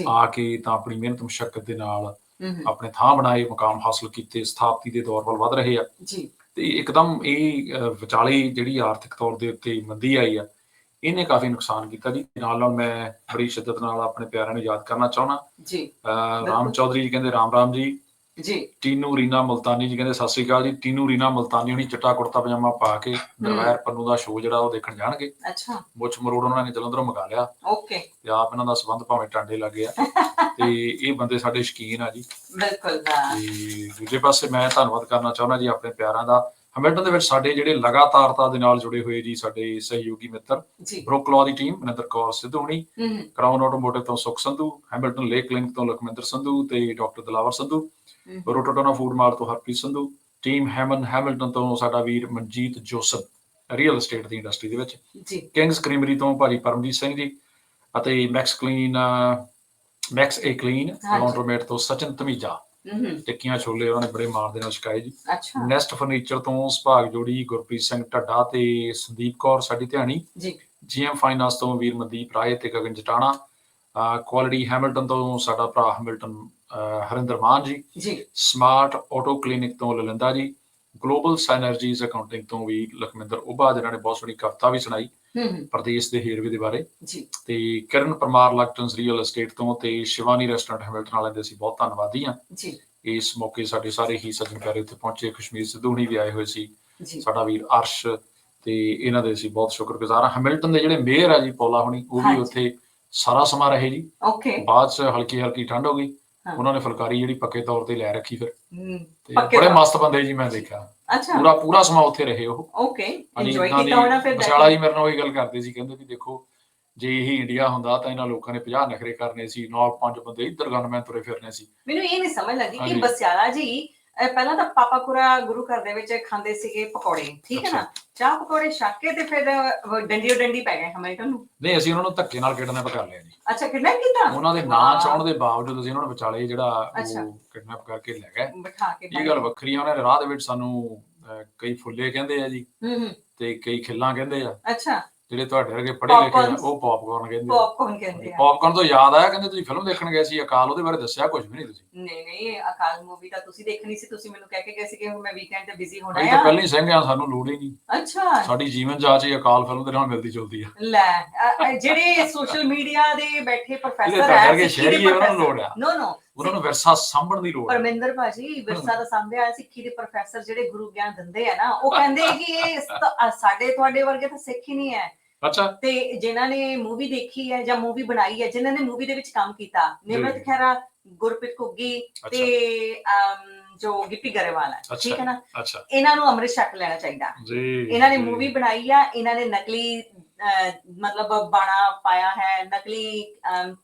C: ਆ ਕੇ ਤਾਂ ਆਪਣੀ ਮਿਹਨਤ ਮੁਸ਼ਕਲ ਦੇ ਨਾਲ ਆਪਣੇ ਥਾਂ ਬਣਾਏ ਮੁਕਾਮ ਹਾਸਲ ਕੀਤੇ ਸਥਾਪਤੀ ਦੇ ਦੌਰ ਵੱਲ ਵਧ ਰਹੇ ਆ।
B: ਜੀ।
C: ਤੇ ਇੱਕਦਮ ਇਹ ਵਿਚਾਲੇ ਜਿਹੜੀ ਆਰਥਿਕ ਤੌਰ ਦੇ ਉੱਤੇ ਮੰਦੀ ਆਈ ਆ ਇਹਨੇ ਕਾਫੀ ਨੁਕਸਾਨ ਕੀਤਾ ਜੀ। ਨਾਲ ਨਾਲ ਮੈਂ ਬੜੀ ਸ਼ਿੱਦਤ ਨਾਲ ਆਪਣੇ ਪਿਆਰਿਆਂ ਨੂੰ ਯਾਦ ਕਰਨਾ ਚਾਹੁੰਦਾ।
B: ਜੀ।
C: ਰਾਮ। ਚੌਧਰੀ ਜੀ ਕਹਿੰਦੇ ਰਾਮ ਰਾਮ ਜੀ
B: ਜੀ।
C: ਟੀਨੂ ਰੀਨਾ ਮਲਤਾਨੀ ਜੀ ਕਹਿੰਦੇ ਸਤਿ ਸ੍ਰੀ ਅਕਾਲ ਜੀ। ਟੀਨੂ ਰੀਨਾ ਮਲਤਾਨੀ ਹੁਣੀ ਚਿੱਟਾ ਕੁੜਤਾ ਪਜਾਮਾ ਪਾ ਕੇ ਦਰਬਾਰ ਪੰਨੂ ਦਾ ਸ਼ੋਅ ਜਿਹੜਾ ਉਹ ਦੇਖਣ ਜਾਣਗੇ।
B: ਅੱਛਾ।
C: ਮੁੱਛ ਮਰੋੜ ਉਹਨਾਂ ਨੇ ਜਲੰਧਰੋਂ ਮੰਗਾ ਲਿਆ।
B: ਓਕੇ।
C: ਤੇ ਆਪ ਇਹਨਾਂ ਦਾ ਸਬੰਧ ਭਾਵੇਂ ਟਾਂਡੇ ਲੱਗੇ ਆ। ਤੇ ਇਹ ਬੰਦੇ ਸਾਡੇ ਸ਼ਕੀਨ ਆ ਜੀ।
B: ਬਿਲਕੁਲ
C: ਤੇ ਦੂਜੇ ਪਾਸੇ ਮੈਂ ਧੰਨਵਾਦ ਕਰਨਾ ਚਾਹੁੰਦਾ ਜੀ ਆਪਣੇ ਪਿਆਰਾਂ ਦਾ। ਹੈਮਿਲਟਨ ਦੇ ਵਿੱਚ ਸਾਡੇ ਜਿਹੜੇ ਲਗਾਤਾਰਤਾ ਦੇ ਨਾਲ ਜੁੜੇ ਹੋਏ ਜੀ ਸਾਡੇ ਸਹਿਯੋਗੀ ਮਿੱਤਰ ਬਰੋਕਲੋ ਦੀ ਟੀਮ ਮਨਿੰਦਰ ਕੌਰ ਸਿੱਧੂ ਹੁਣੀ
B: ਹੂੰ ਹੂੰ।
C: ਕਰਾਊਨ ਆਟੋਮੋਟਿਵ ਤੋਂ Sukh Sandhu Hamilton lake link ਤੋਂ ਲਖਮਿੰਦਰ ਸੰਧੂ ਤੇ doctor Dilawar
B: Sandhu.
C: Rototuna food mart ਤੋਂ ਹਰਪ੍ਰੀਤ ਸੰਧੂ ਟੀਮ ਹੈਮਨ ਹੈਮਿਲਟਨ ਤੋਂ ਸਾਡਾ ਵੀਰ ਮਨਜੀਤ ਜੋਸਫ ਰੀਅਲ ਏਸਟੇਟ ਦੀ ਇੰਡਸਟਰੀ ਦੇ ਵਿੱਚ।
B: ਜੀ।
C: ਕਿੰਗਸ ਕ੍ਰੀਮਰੀ ਤੋਂ ਭਾਜੀ ਪਰਮਜੀਤ ਸਿੰਘ ਜੀ ਅਤੇ Max Clean Max A
B: Clean.
C: Laundromat ਤੋਂ ਸਚਿਨ
B: ਹੂੰ
C: ਟਿੱਕੀਆਂ ਛੋਲੇ ਉਹਨਾਂ ਨੇ ਬੜੇ ਮਾਰ ਦੇ ਨਾਲ ਛਕਾਏ ਜੀ।
B: ਅੱਛਾ।
C: ਨੈਸਟ ਫਰਨੀਚਰ ਤੋਂ ਸੁਭਾਗ ਜੋੜੀ ਗੁਰਪ੍ਰੀਤ ਸਿੰਘ ਢੱਡਾ ਤੇ ਸੰਦੀਪ ਕੌਰ ਸਾਡੀ ਧਿਆਣੀ।
B: ਜੀ।
C: ਜੀਐਮ ਫਾਈਨਾਂਸ ਤੋਂ ਵੀਰ ਮਨਦੀਪ ਰਾਏ ਤੇ ਗਗਨ ਜਟਾਣਾ। ਕੁਆਲਿਟੀ ਹੈਮਿਲਟਨ ਤੋਂ ਸਾਡਾ ਭਰਾ ਹੈਮਿਲਟਨ ਹਰਿੰਦਰ ਮਾਨ ਜੀ।
B: ਜੀ।
C: ਸਮਾਰਟ ਆਟੋ ਕਲੀਨਿਕ ਤੋਂ ਲਲਿੰਦਾ ਜੀ। ਗਲੋਬਲ ਸਾਈਨਰਜੀਜ਼ ਅਕਾਊਂਟਿੰਗ ਤੋਂ ਵੀ ਲਖਮਿੰਦਰ ਉਭਾ ਜਿਨ੍ਹਾਂ ਨੇ ਬਹੁਤ ਸੋਹਣੀ ਕਵਿਤਾ ਵੀ ਸੁਣਾਈ। ਪ੍ਰਦੇਸ਼ ਦੇ ਹੇਰਵੇ ਦੇ ਬਾਰੇ।
B: ਜੀ।
C: ਤੇ ਕਿਰਨ ਪਰਮਾਰ ਲਕਟਨਸ ਰੀਅਲ ਏਸਟੇਟ ਤੋਂ ਤੇ ਸ਼ਿਵਾਨੀ ਰੈਸਟੋਰੈਂਟ ਹੈਮਿਲਟਨ ਵਾਲਿਆਂ ਦੇ ਅਸੀਂ ਬਹੁਤ ਧੰਨਵਾਦੀ ਹਾਂ।
B: ਜੀ।
C: ਇਸ ਮੌਕੇ ਸਾਡੇ ਸਾਰੇ ਹੀ ਸੱਜਣ ਪਿਆਰੇ ਉੱਥੇ ਪਹੁੰਚੇ। ਕਸ਼ਮੀਰ ਸਿੱਧੂ ਹੁਣੀ ਵੀ ਆਏ ਹੋਏ ਸੀ। ਸਾਡਾ ਵੀਰ ਅਰਸ਼ ਤੇ ਇਹਨਾਂ ਦੇ ਅਸੀਂ ਬਹੁਤ ਸ਼ੁਕਰਗੁਜ਼ਾਰ ਹਾਂ। ਹੈਮਿਲਟਨ ਦੇ ਜਿਹੜੇ ਮੇਅਰ ਆ ਜੀ ਪੋਲਾ ਹੁਣੀ ਉਹ ਵੀ। ਉੱਥੇ ਸਾਰਾ ਸਮਾਂ ਰਹੇ ਜੀ।
B: ਓਕੇ।
C: ਬਾਅਦ ਚ ਹਲਕੀ ਹਲਕੀ ਠੰਡ ਹੋ ਗਈ। ਉਹਨਾਂ ਨੇ ਫੁਲਕਾਰੀ ਜਿਹੜੀ ਪੱਕੇ ਤੌਰ ਤੇ ਲੈ ਰੱਖੀ ਫਿਰ।
B: ਹੂੰ।
C: ਤੇ ਬੜੇ ਮਸਤ ਬੰਦੇ ਜੀ ਮੈਂ ਦੇਖਿਆ।
B: ਅੱਛਾ।
C: ਪੂਰਾ ਪੂਰਾ ਸਮਾਂ ਉੱਥੇ ਰਹੇ ਉਹ।
B: ਓਕੇ ਇੰਜੋਏ ਕੀਤਾ ਹੋਣਾ ਫਿਰ
C: ਮਸਾਲਾ ਜੀ ਮੇਰੇ ਨਾਲ ਉਹੀ ਗੱਲ ਕਰਦੇ ਸੀ ਕਹਿੰਦੇ ਵੀ ਦੇਖੋ ਜੇ ਇਹ ਇੰਡੀਆ ਹੁੰਦਾ ਤਾਂ ਇਹਨਾਂ ਲੋਕਾਂ ਨੇ 50 ਨਖਰੇ ਕਰਨੇ ਸੀ ਨਾਲ ਪੰਜ ਬੰਦੇ ਇੱਧਰ ਗਨਮੈਨ ਤੁਰੇ ਫਿਰਨੇ ਸੀ।
B: ਮੈਨੂੰ ਇਹ ਨਹੀਂ ਸਮਝ ਲੱਗਦੀ ਕਿ। ਬਸਿਆਲਾ ਜੀ ਅਹ ਪਹਿਲਾਂ ਤਾਂ ਪਾਪਾਕੁਰਾ ਗੁਰੂ ਘਰ ਦੇ ਵਿੱਚ ਖਾਂਦੇ ਸੀਗੇ ਪਕੌੜੇ ਠੀਕ ਹੈ ਨਾ? ਚਾਹ ਪਕੌੜੇ ਛੱਕ ਕੇ ਤੇ ਫਿਰ ਅਹ, ਡੰਡੀ ਡੰਡੀ ਪੈ ਗਏ ਹਮੇਟਨ ਨੂੰ।
C: ਨਹੀਂ ਅਸੀਂ ਉਹਨਾਂ ਨੂੰ ਧੱਕੇ ਨਾਲ ਕਿਡਨੈਪ ਕਰ ਲਿਆ ਜੀ।
B: ਅੱਛਾ ਕਿਡਨੈਪ ਕੀਤਾ?
C: ਉਹਨਾਂ ਦੇ ਨਾਂ
B: ਵਾਹ।
C: ਚਾਉਣ ਦੇ ਬਾਵਜੂਦ ਅਸੀਂ ਉਹਨਾਂ ਨੂੰ ਵਿਚਾਲੇ ਜਿਹੜਾ
B: ਅੱਛਾ।
C: ਉਹ ਕਿਡਨੈਪ ਕਰਕੇ ਲੈ ਗਏ।
B: ਬਿਠਾ ਕੇ
C: ਇਹ ਗੱਲ ਵੱਖਰੀ ਆ ਉਹਨਾਂ ਨੇ ਰਾਹ ਦੇ ਵਿੱਚ ਸਾਨੂੰ ਅਹ, ਕਈ ਫੁੱਲੇ ਕਹਿੰਦੇ ਆ ਜੀ
B: ਹੂੰ ਹੂੰ।
C: ਤੇ ਕਈ ਖਿੱਲਾਂ ਕਹਿੰਦੇ ਆ।
B: ਅੱਛਾ।
C: ਜਿਹੜੇ ਤੁਹਾਡੇ ਵਰਗੇ ਪੜ੍ਹੇ ਲਿਖੇ ਆ। ਉਹ ਪੌਪਕਾਰਨ ਕਹਿੰਦੇ ਆ।
B: ਪੌਪਕੌਰਨ ਕਹਿੰਦੇ ਆ।
C: ਪੌਪਕਾਰਨ ਤੋਂ ਯਾਦ ਆਇਆ ਕਹਿੰਦੇ ਤੁਸੀਂ ਫਿਲਮ ਦੇਖਣ ਗਏ ਸੀ ਅਕਾਲ ਉਹਦੇ ਬਾਰੇ ਦੱਸਿਆ ਕੁਝ ਵੀ ਨਹੀਂ ਤੁਸੀਂ?
B: ਨਹੀਂ ਨਹੀਂ ਅਕਾਲ ਮੂਵੀ ਤਾਂ ਤੁਸੀਂ ਦੇਖਣੀ ਸੀ ਤੁਸੀਂ ਮੈਨੂੰ ਕਹਿ ਕੇ ਗਏ ਸੀ ਕਿ ਮੈਂ ਵੀਕਐਂਡ ਤੇ ਬਿਜ਼ੀ ਹੋਣਾ
C: ਅਸੀਂ ਤਾਂ
B: ਆ।
C: ਪਹਿਲਾਂ ਹੀ ਸਿੰਘ ਆ ਸਾਨੂੰ ਲੋੜ ਹੀ ਨਹੀਂ।
B: ਅੱਛਾ।
C: ਸਾਡੀ ਜੀਵਨ ਜਾਂਚ ਹੀ ਅਕਾਲ ਫਿਲਮ ਦੇ ਨਾਲ ਮਿਲਦੀ ਜੁਲਦੀ ਆ।
B: ਲੈ ਅ- ਅ, ਜਿਹੜੇ ਸੋਸ਼ਲ ਮੀਡੀਆ ਦੇ ਬੈਠੇ ਪ੍ਰੋਫੈਸਰ
C: ਤਾਂ
B: ਹੈ
C: ਕਰਕੇ ਸ਼ਹਿਰੀ ਉਹਨਾਂ ਨੂੰ ਲੋੜ ਆ।
B: ਨੋ ਨੋ
C: ਉਹਨਾਂ ਨੂੰ ਵਿਰਸਾ ਸਾਂਭਣ ਦੀ ਲੋੜ ਆ
B: ਪਰਮਿੰਦਰ ਭਾਜੀ ਵਿਰਸਾ ਦਾ ਸਾਹਮਣੇ ਆਇਆ ਸਿੱਖੀ ਦੇ ਪ੍ਰੋਫੈਸਰ ਜਿਹੜੇ ਗੁਰੂ ਗਿਆਨ ਦਿੰਦੇ ਆ ਨਾ ਉਹ ਕਹਿੰਦੇ ਕਿ ਇਹ ਸ- ਸਾਡੇ ਤੁਹਾਡੇ ਵਰਗੇ ਤਾਂ ਸਿੱਖ ਹੀ ਨਹੀਂ ਹੈ।
C: ਅੱਛਾ।
B: ਤੇ ਜਿਨ੍ਹਾਂ ਨੇ ਮੂਵੀ ਦੇਖੀ ਹੈ ਜਾਂ ਮੂਵੀ ਬਣਾਈ ਹੈ ਜਿਨ੍ਹਾਂ ਨੇ ਮੂਵੀ ਦੇ ਵਿੱਚ ਕੰਮ ਕੀਤਾ ਨਿਮਰਤ
C: ਜੀ।
B: ਖਹਿਰਾ ਗੁਰਪ੍ਰੀਤ ਘੁੱਗੀ ਤੇ ਅਮ, ਜੋ ਗਿੱਪੀ ਗਰੇਵਾਲ ਹੈ
C: ਅੱਛਾ।
B: ਠੀਕ ਹੈ ਨਾ?
C: ਅੱਛਾ।
B: ਇਹਨਾਂ ਨੂੰ ਅੰਮ੍ਰਿਤ ਛਕ ਲੈਣਾ ਚਾਹੀਦਾ।
C: ਜੀ
B: ਇਹਨਾਂ ਨੇ
C: ਜੀ।
B: ਮੂਵੀ ਬਣਾਈ ਆ ਇਹਨਾਂ ਨੇ ਨਕਲੀ ਮਤਲਬ ਬਾਣਾ ਪਾਇਆ ਹੈ ਨਕਲੀ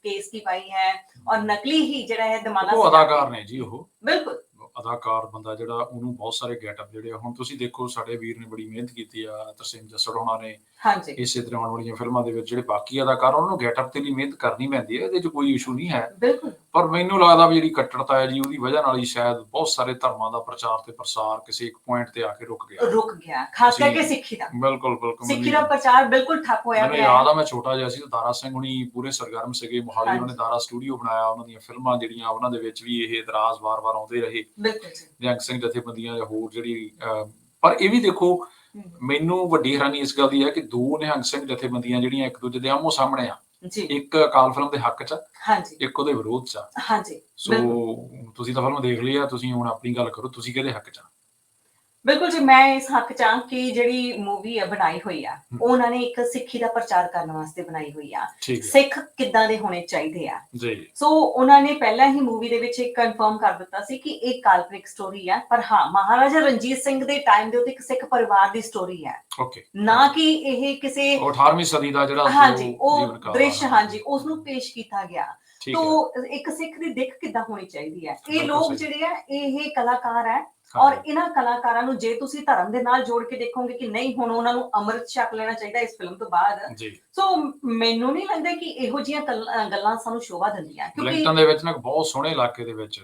B: ਕੇਸ ਕੀ ਪਾਈ ਹੈ ਔਰ ਨਕਲੀ ਹੀ ਜਿਹੜਾ ਹੈ ਦਮਾਲਾ
C: ਉਹ ਅਦਾਕਾਰ ਨੇ ਜੀ ਉਹ।
B: ਬਿਲਕੁਲ।
C: ਅਦਾਕਾਰ ਬੰਦਾ ਜਿਹੜਾ ਉਹਨੂੰ ਬਹੁਤ ਸਾਰੇ ਗੈਟਅਪ ਜਿਹੜੇ ਆ। ਹੁਣ ਤੁਸੀਂ ਦੇਖੋ ਸਾਡੇ ਵੀਰ ਨੇ ਬੜੀ ਮਿਹਨਤ ਕੀਤੀ ਆ ਤਰਸੇਮ ਜੱਸੜ ਹੋਣਾ ਨੇ
B: ਹਾਂਜੀ।
C: ਇਸੇ ਤਰ੍ਹਾਂ ਆਉਣ ਵਾਲੀਆਂ ਫਿਲਮਾਂ ਦੇ ਵਿੱਚ ਜਿਹੜੇ ਬਾਕੀ ਅਦਾਕਾਰ ਉਹਨਾਂ ਨੂੰ ਗੈਟਅਪ ਤੇ ਲਈ ਮਿਹਨਤ ਕਰਨੀ ਪੈਂਦੀ ਹੈ ਇਹਦੇ 'ਚ ਕੋਈ ਇਸ਼ੂ ਨਹੀਂ ਹੈ।
B: ਬਿਲਕੁਲ।
C: ਪਰ ਮੈਨੂੰ ਲੱਗਦਾ ਵੀ ਜਿਹੜੀ ਕੱਟੜਤਾ ਹੈ ਜੀ ਉਹਦੀ ਵਜ੍ਹਾ ਨਾਲ ਹੀ ਸ਼ਾਇਦ ਬਹੁਤ ਸਾਰੇ ਧਰਮਾਂ ਦਾ ਪ੍ਰਚਾਰ ਤੇ ਪ੍ਰਸਾਰ ਕਿਸੇ ਇੱਕ ਪੁਆਇੰਟ ਤੇ ਆ ਕੇ ਰੁਕ ਗਿਆ।
B: ਰੁਕ ਗਿਆ ਖਾਸ। ਕਰਕੇ ਸਿੱਖੀ ਦਾ।
C: ਬਿਲਕੁਲ ਬਿਲਕੁਲ।
B: ਸਿੱਖੀ ਦਾ ਪ੍ਰਚਾਰ ਬਿਲਕੁਲ ਠੱਪ ਹੋਇਆ
C: ਮੈਨੂੰ ਯਾਦ ਆ ਮੈਂ ਛੋਟਾ ਜਿਹਾ ਸੀ ਤਾਂ ਦਾਰਾ ਸਿੰਘ ਹੁਣੀ ਪੂਰੇ ਸਰਗਰਮ ਸੀਗੇ ਮੋਹਾਲੀ। ਉਹਨੇ ਦਾਰਾ ਸਟੂਡੀਓ ਬਣਾਇਆ ਉਹਨਾਂ ਦੀਆਂ ਫਿਲਮਾਂ ਜਿਹੜੀਆਂ ਉਹਨਾਂ ਦੇ ਵਿੱਚ ਵੀ ਇਹ ਇਤਰਾਜ਼ ਵਾਰ-ਵਾਰ ਆਉਂਦੇ ਰਹੇ।
B: ਬਿਲਕੁਲ ਜੀ।
C: ਨਿਹੰਗ ਸਿੰਘ ਜਥੇਬੰਦੀਆਂ ਜਾਂ ਹੋਰ ਜਿਹੜੀ ਪਰ ਇਹ ਵੀ ਦੇਖੋ ਮੈਨੂੰ ਵੱਡੀ ਹੈਰਾਨੀ ਇਸ ਗੱਲ ਦੀ ਹੈ ਕਿ ਦੋ ਨਿਹੰਗ ਸਿੰਘ ਜਥੇਬੰਦੀਆਂ ਜਿਹੜੀਆਂ ਇੱਕ ਦੂਜੇ ਦੇ ਆਮੋ ਸਾਹਮਣੇ ਆ
B: ਜੀ
C: ਇੱਕ ਅਕਾਲ ਫਿਲਮ ਦੇ ਹੱਕ 'ਚ
B: ਹਾਂਜੀ
C: ਇੱਕ ਉਹਦੇ ਵਿਰੋਧ 'ਚ।
B: ਹਾਂਜੀ
C: ਸੋ। ਤੁਸੀਂ ਤਾਂ ਫਿਲਮ ਦੇਖ ਲਈ ਆ ਤੁਸੀਂ ਹੁਣ ਆਪਣੀ ਗੱਲ ਕਰੋ ਤੁਸੀਂ ਕਿਹਦੇ ਹੱਕ 'ਚ ਆ
B: ਬਿਲਕੁਲ ਜੀ ਮੈਂ ਇਸ ਹੱਕ ਚ ਕਿ ਜਿਹੜੀ ਮੂਵੀ ਹੈ ਬਣਾਈ ਹੋਈ ਆ ਉਹਨਾਂ ਨੇ ਇੱਕ ਸਿੱਖੀ ਦਾ ਪ੍ਰਚਾਰ ਕਰਨ ਵਾਸਤੇ ਬਣਾਈ ਹੋਈ ਆ।
C: ਠੀਕ ਹੈ।
B: ਸਿੱਖ ਕਿੱਦਾਂ ਦੇ ਹੋਣੇ ਚਾਹੀਦੇ ਆ?
C: ਜੀ।
B: ਸੋ ਉਹਨਾਂ ਨੇ ਪਹਿਲਾਂ ਹੀ ਮੂਵੀ ਦੇ ਵਿੱਚ ਇੱਕ ਕਨਫਰਮ ਕਰ ਦਿੱਤਾ ਸੀ ਕਿ ਇਹ ਕਾਲਪਨਿਕ ਸਟੋਰੀ ਹੈ ਪਰ ਹਾਂ ਮਹਾਰਾਜਾ ਰਣਜੀਤ ਸਿੰਘ ਦੇ ਟਾਈਮ ਦੇ ਉੱਤੇ ਇੱਕ ਸਿੱਖ ਪਰਿਵਾਰ ਦੀ ਸਟੋਰੀ ਹੈ
C: ਓਕੇ
B: ਨਾ ਕਿ ਇਹ ਕਿਸੇ
C: ਉਹ 18ਵੀਂ ਸਦੀ ਦਾ ਜਿਹੜਾ
B: ਹਾਂਜੀ ਉਹ
C: ਜੀਵਨ ਕਾਲ
B: ਦ੍ਰਿਸ਼
C: ਆ।
B: ਹਾਂਜੀ ਉਸ ਨੂੰ ਪੇਸ਼ ਕੀਤਾ ਗਿਆ।
C: ਠੀਕ ਹੈ।
B: ਤੋ ਇੱਕ ਸਿੱਖ ਦੀ ਦਿੱਖ ਕਿੱਦਾਂ ਹੋਣੀ ਚਾਹੀਦੀ ਹੈ ਇਹ
C: ਬਿਲਕੁਲ
B: ਲੋਕ
C: ਸਹੀ।
B: ਜਿਹੜੇ ਆ ਇਹ ਕਲਾਕਾਰ ਹੈ ਔਰ ਇਹਨਾਂ ਕਲਾਕਾਰਾਂ ਨੂੰ ਜੇ ਤੁਸੀਂ ਧਰਮ ਦੇ ਨਾਲ ਜੋੜ ਕੇ ਦੇਖੋਗੇ ਕਿ ਨਹੀਂ ਹੁਣ ਉਹਨਾਂ ਨੂੰ ਅੰਮ੍ਰਿਤ ਛਕ ਲੈਣਾ ਚਾਹੀਦਾ ਇਸ ਫਿਲਮ ਤੋਂ ਬਾਅਦ। ਸੋ ਮੈਨੂੰ ਨਹੀਂ ਲੱਗਦਾ ਕਿ ਇਹੋ ਜਿਹੀਆਂ ਗੱਲ- ਸਾਨੂੰ ਸ਼ੋਭਾ ਦਿੰਦੀਆਂ ਕਿਉਂਕਿ
C: ਬਲਿੰਗਟਨ ਦੇ ਵਿੱਚ ਨਾ ਬਹੁਤ ਸੋਹਣੇ ਇਲਾਕੇ ਦੇ ਵਿੱਚ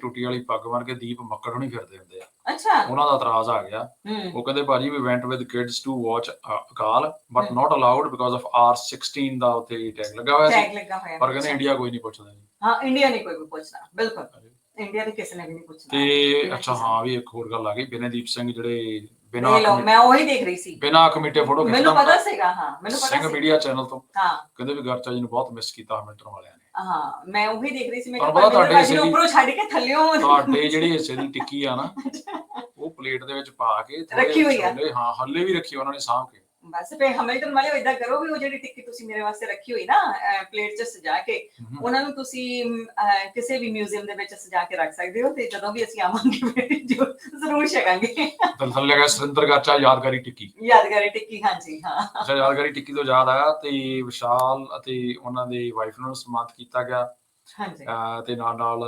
C: ਟੂਟੀ ਵਾਲੀ ਪੱਗ ਬਣ ਕੇ ਦੀਪ ਮੱਕੜ ਨਹੀਂ ਫਿਰਦੇ ਹੁੰਦੇ ਆ।
B: ਅੱਛਾ।
C: ਉਹਨਾਂ ਦਾ ਇਤਰਾਜ਼ ਆ ਗਿਆ। ਉਹ ਕਹਿੰਦੇ ਭਾਜੀ we went with kids to watch Akal
B: but.
C: Not allowed because of R 16 ਦਾ ਉੱਥੇ ਟੈਗ ਲੱਗਾ ਹੋਇਆ ਸੀ। ਪਰ ਕਹਿੰਦੇ। ਇੰਡੀਆ ਕੋਈ ਨਹੀਂ ਪੁੱਛਦਾ
B: ਹਾਂ ਇੰਡੀਆ ਨਹੀਂ ਕੋਈ ਪੁੱਛਦਾ ਬਿਲਕੁਲ। ਇੰਡੀਆ ਦੇ ਕਿਸੇ ਨੇ ਵੀ ਨਹੀਂ ਪੁੱਛਣਾ।
C: ਤੇ ਅੱਛਾ ਹਾਂ ਵੀ ਇੱਕ ਹੋਰ ਗੱਲ ਆ ਗਈ ਬਿਨੇਦੀਪ ਸਿੰਘ ਜਿਹੜੇ। ਬਿਨਾਂ
B: ਇਹ ਲਓ ਮੈਂ ਉਹੀ ਦੇਖ ਰਹੀ ਸੀ।
C: ਬਿਨਾਂ ਕਮੇਟੇ ਫੋਟੋ
B: ਮੈਨੂੰ ਪਤਾ ਸੀਗਾ ਹਾਂ ਮੈਨੂੰ
C: ਸਿੰਘ
B: ਪਤਾ ਸੀ।
C: ਮੀਡੀਆ ਚੈਨਲ ਤੋਂ।
B: ਹਾਂ।
C: ਕਹਿੰਦੇ ਵੀ ਗਰਚਾ ਜੀ ਨੂੰ ਬਹੁਤ ਮਿਸ ਕੀਤਾ ਹਮਿਲਟਨ ਵਾਲਿਆਂ ਨੇ।
B: ਹਾਂ ਮੈਂ ਉਹੀ ਦੇਖ ਰਹੀ ਸੀ ਮੈਂ
C: ਤੁਹਾਨੂੰ ਪਤਾ
B: ਤੁਹਾਡੇ ਨੂੰ ਉੱਪਰੋਂ ਛੱਡ ਕੇ ਥੱਲਿਓਂ
C: ਤੁਹਾਡੇ ਜਿਹੜੀ ਹਿੱਸੇ ਦੀ ਟਿੱਕੀ ਆ ਨਾ ਉਹ ਪਲੇਟ ਦੇ ਵਿੱਚ ਪਾ ਕੇ ਥੋੜ੍ਹੇ
B: ਰੱਖੀ ਹੋਈ ਆ।
C: ਛੋਲੇ, ਹਾਂ ਹੱਲੇ ਵੀ ਰੱਖੀ ਉਹਨਾਂ ਨੇ ਸਾਂਭ ਕੇ।
B: ਬਸ ਫੇ ਹਮਿਲਟਨ ਵਾਲੇ ਇਦਾਂ ਕਰੋ ਵੀ ਉਹ ਜਿਹੜੀ ਟਿੱਕੀ ਤੁਸੀਂ ਮੇਰੇ ਵਾਸਤੇ ਰੱਖੀ ਹੋਈ ਨਾ ਪਲੇਟ 'ਚ ਸਜਾ ਕੇ। ਉਹਨਾਂ ਨੂੰ ਤੁਸੀਂ ਅਹ, ਕਿਸੇ ਵੀ ਮਿਊਜ਼ੀਅਮ ਦੇ ਵਿੱਚ ਸਜਾ ਕੇ ਰੱਖ ਸਕਦੇ ਹੋ ਤੇ ਜਦੋਂ ਵੀ ਅਸੀਂ ਆਵਾਂਗੇ ਫਿਰ ਜੋ ਜ਼ਰੂਰ ਛਕਾਂਗੇ।
C: ਦਲ ਥੱਲੇ ਲਗਾ ਸੁਰਿੰਦਰ ਗਾਚਾ ਯਾਦਗਾਰੀ ਟਿੱਕੀ?
B: ਯਾਦਗਾਰੀ ਟਿੱਕੀ ਹਾਂਜੀ ਹਾਂ।
C: ਅੱਛਾ ਯਾਦਗਾਰੀ ਟਿੱਕੀ ਤੋਂ ਯਾਦ ਆਇਆ ਤੇ ਵਿਸ਼ਾਲ ਅਤੇ ਉਹਨਾਂ ਦੇ ਵਾਈਫ ਨੂੰ ਸਨਮਾਨਿਤ ਕੀਤਾ ਗਿਆ।
B: ਹਾਂਜੀ।
C: ਤੇ ਨਾਲ ਨਾਲ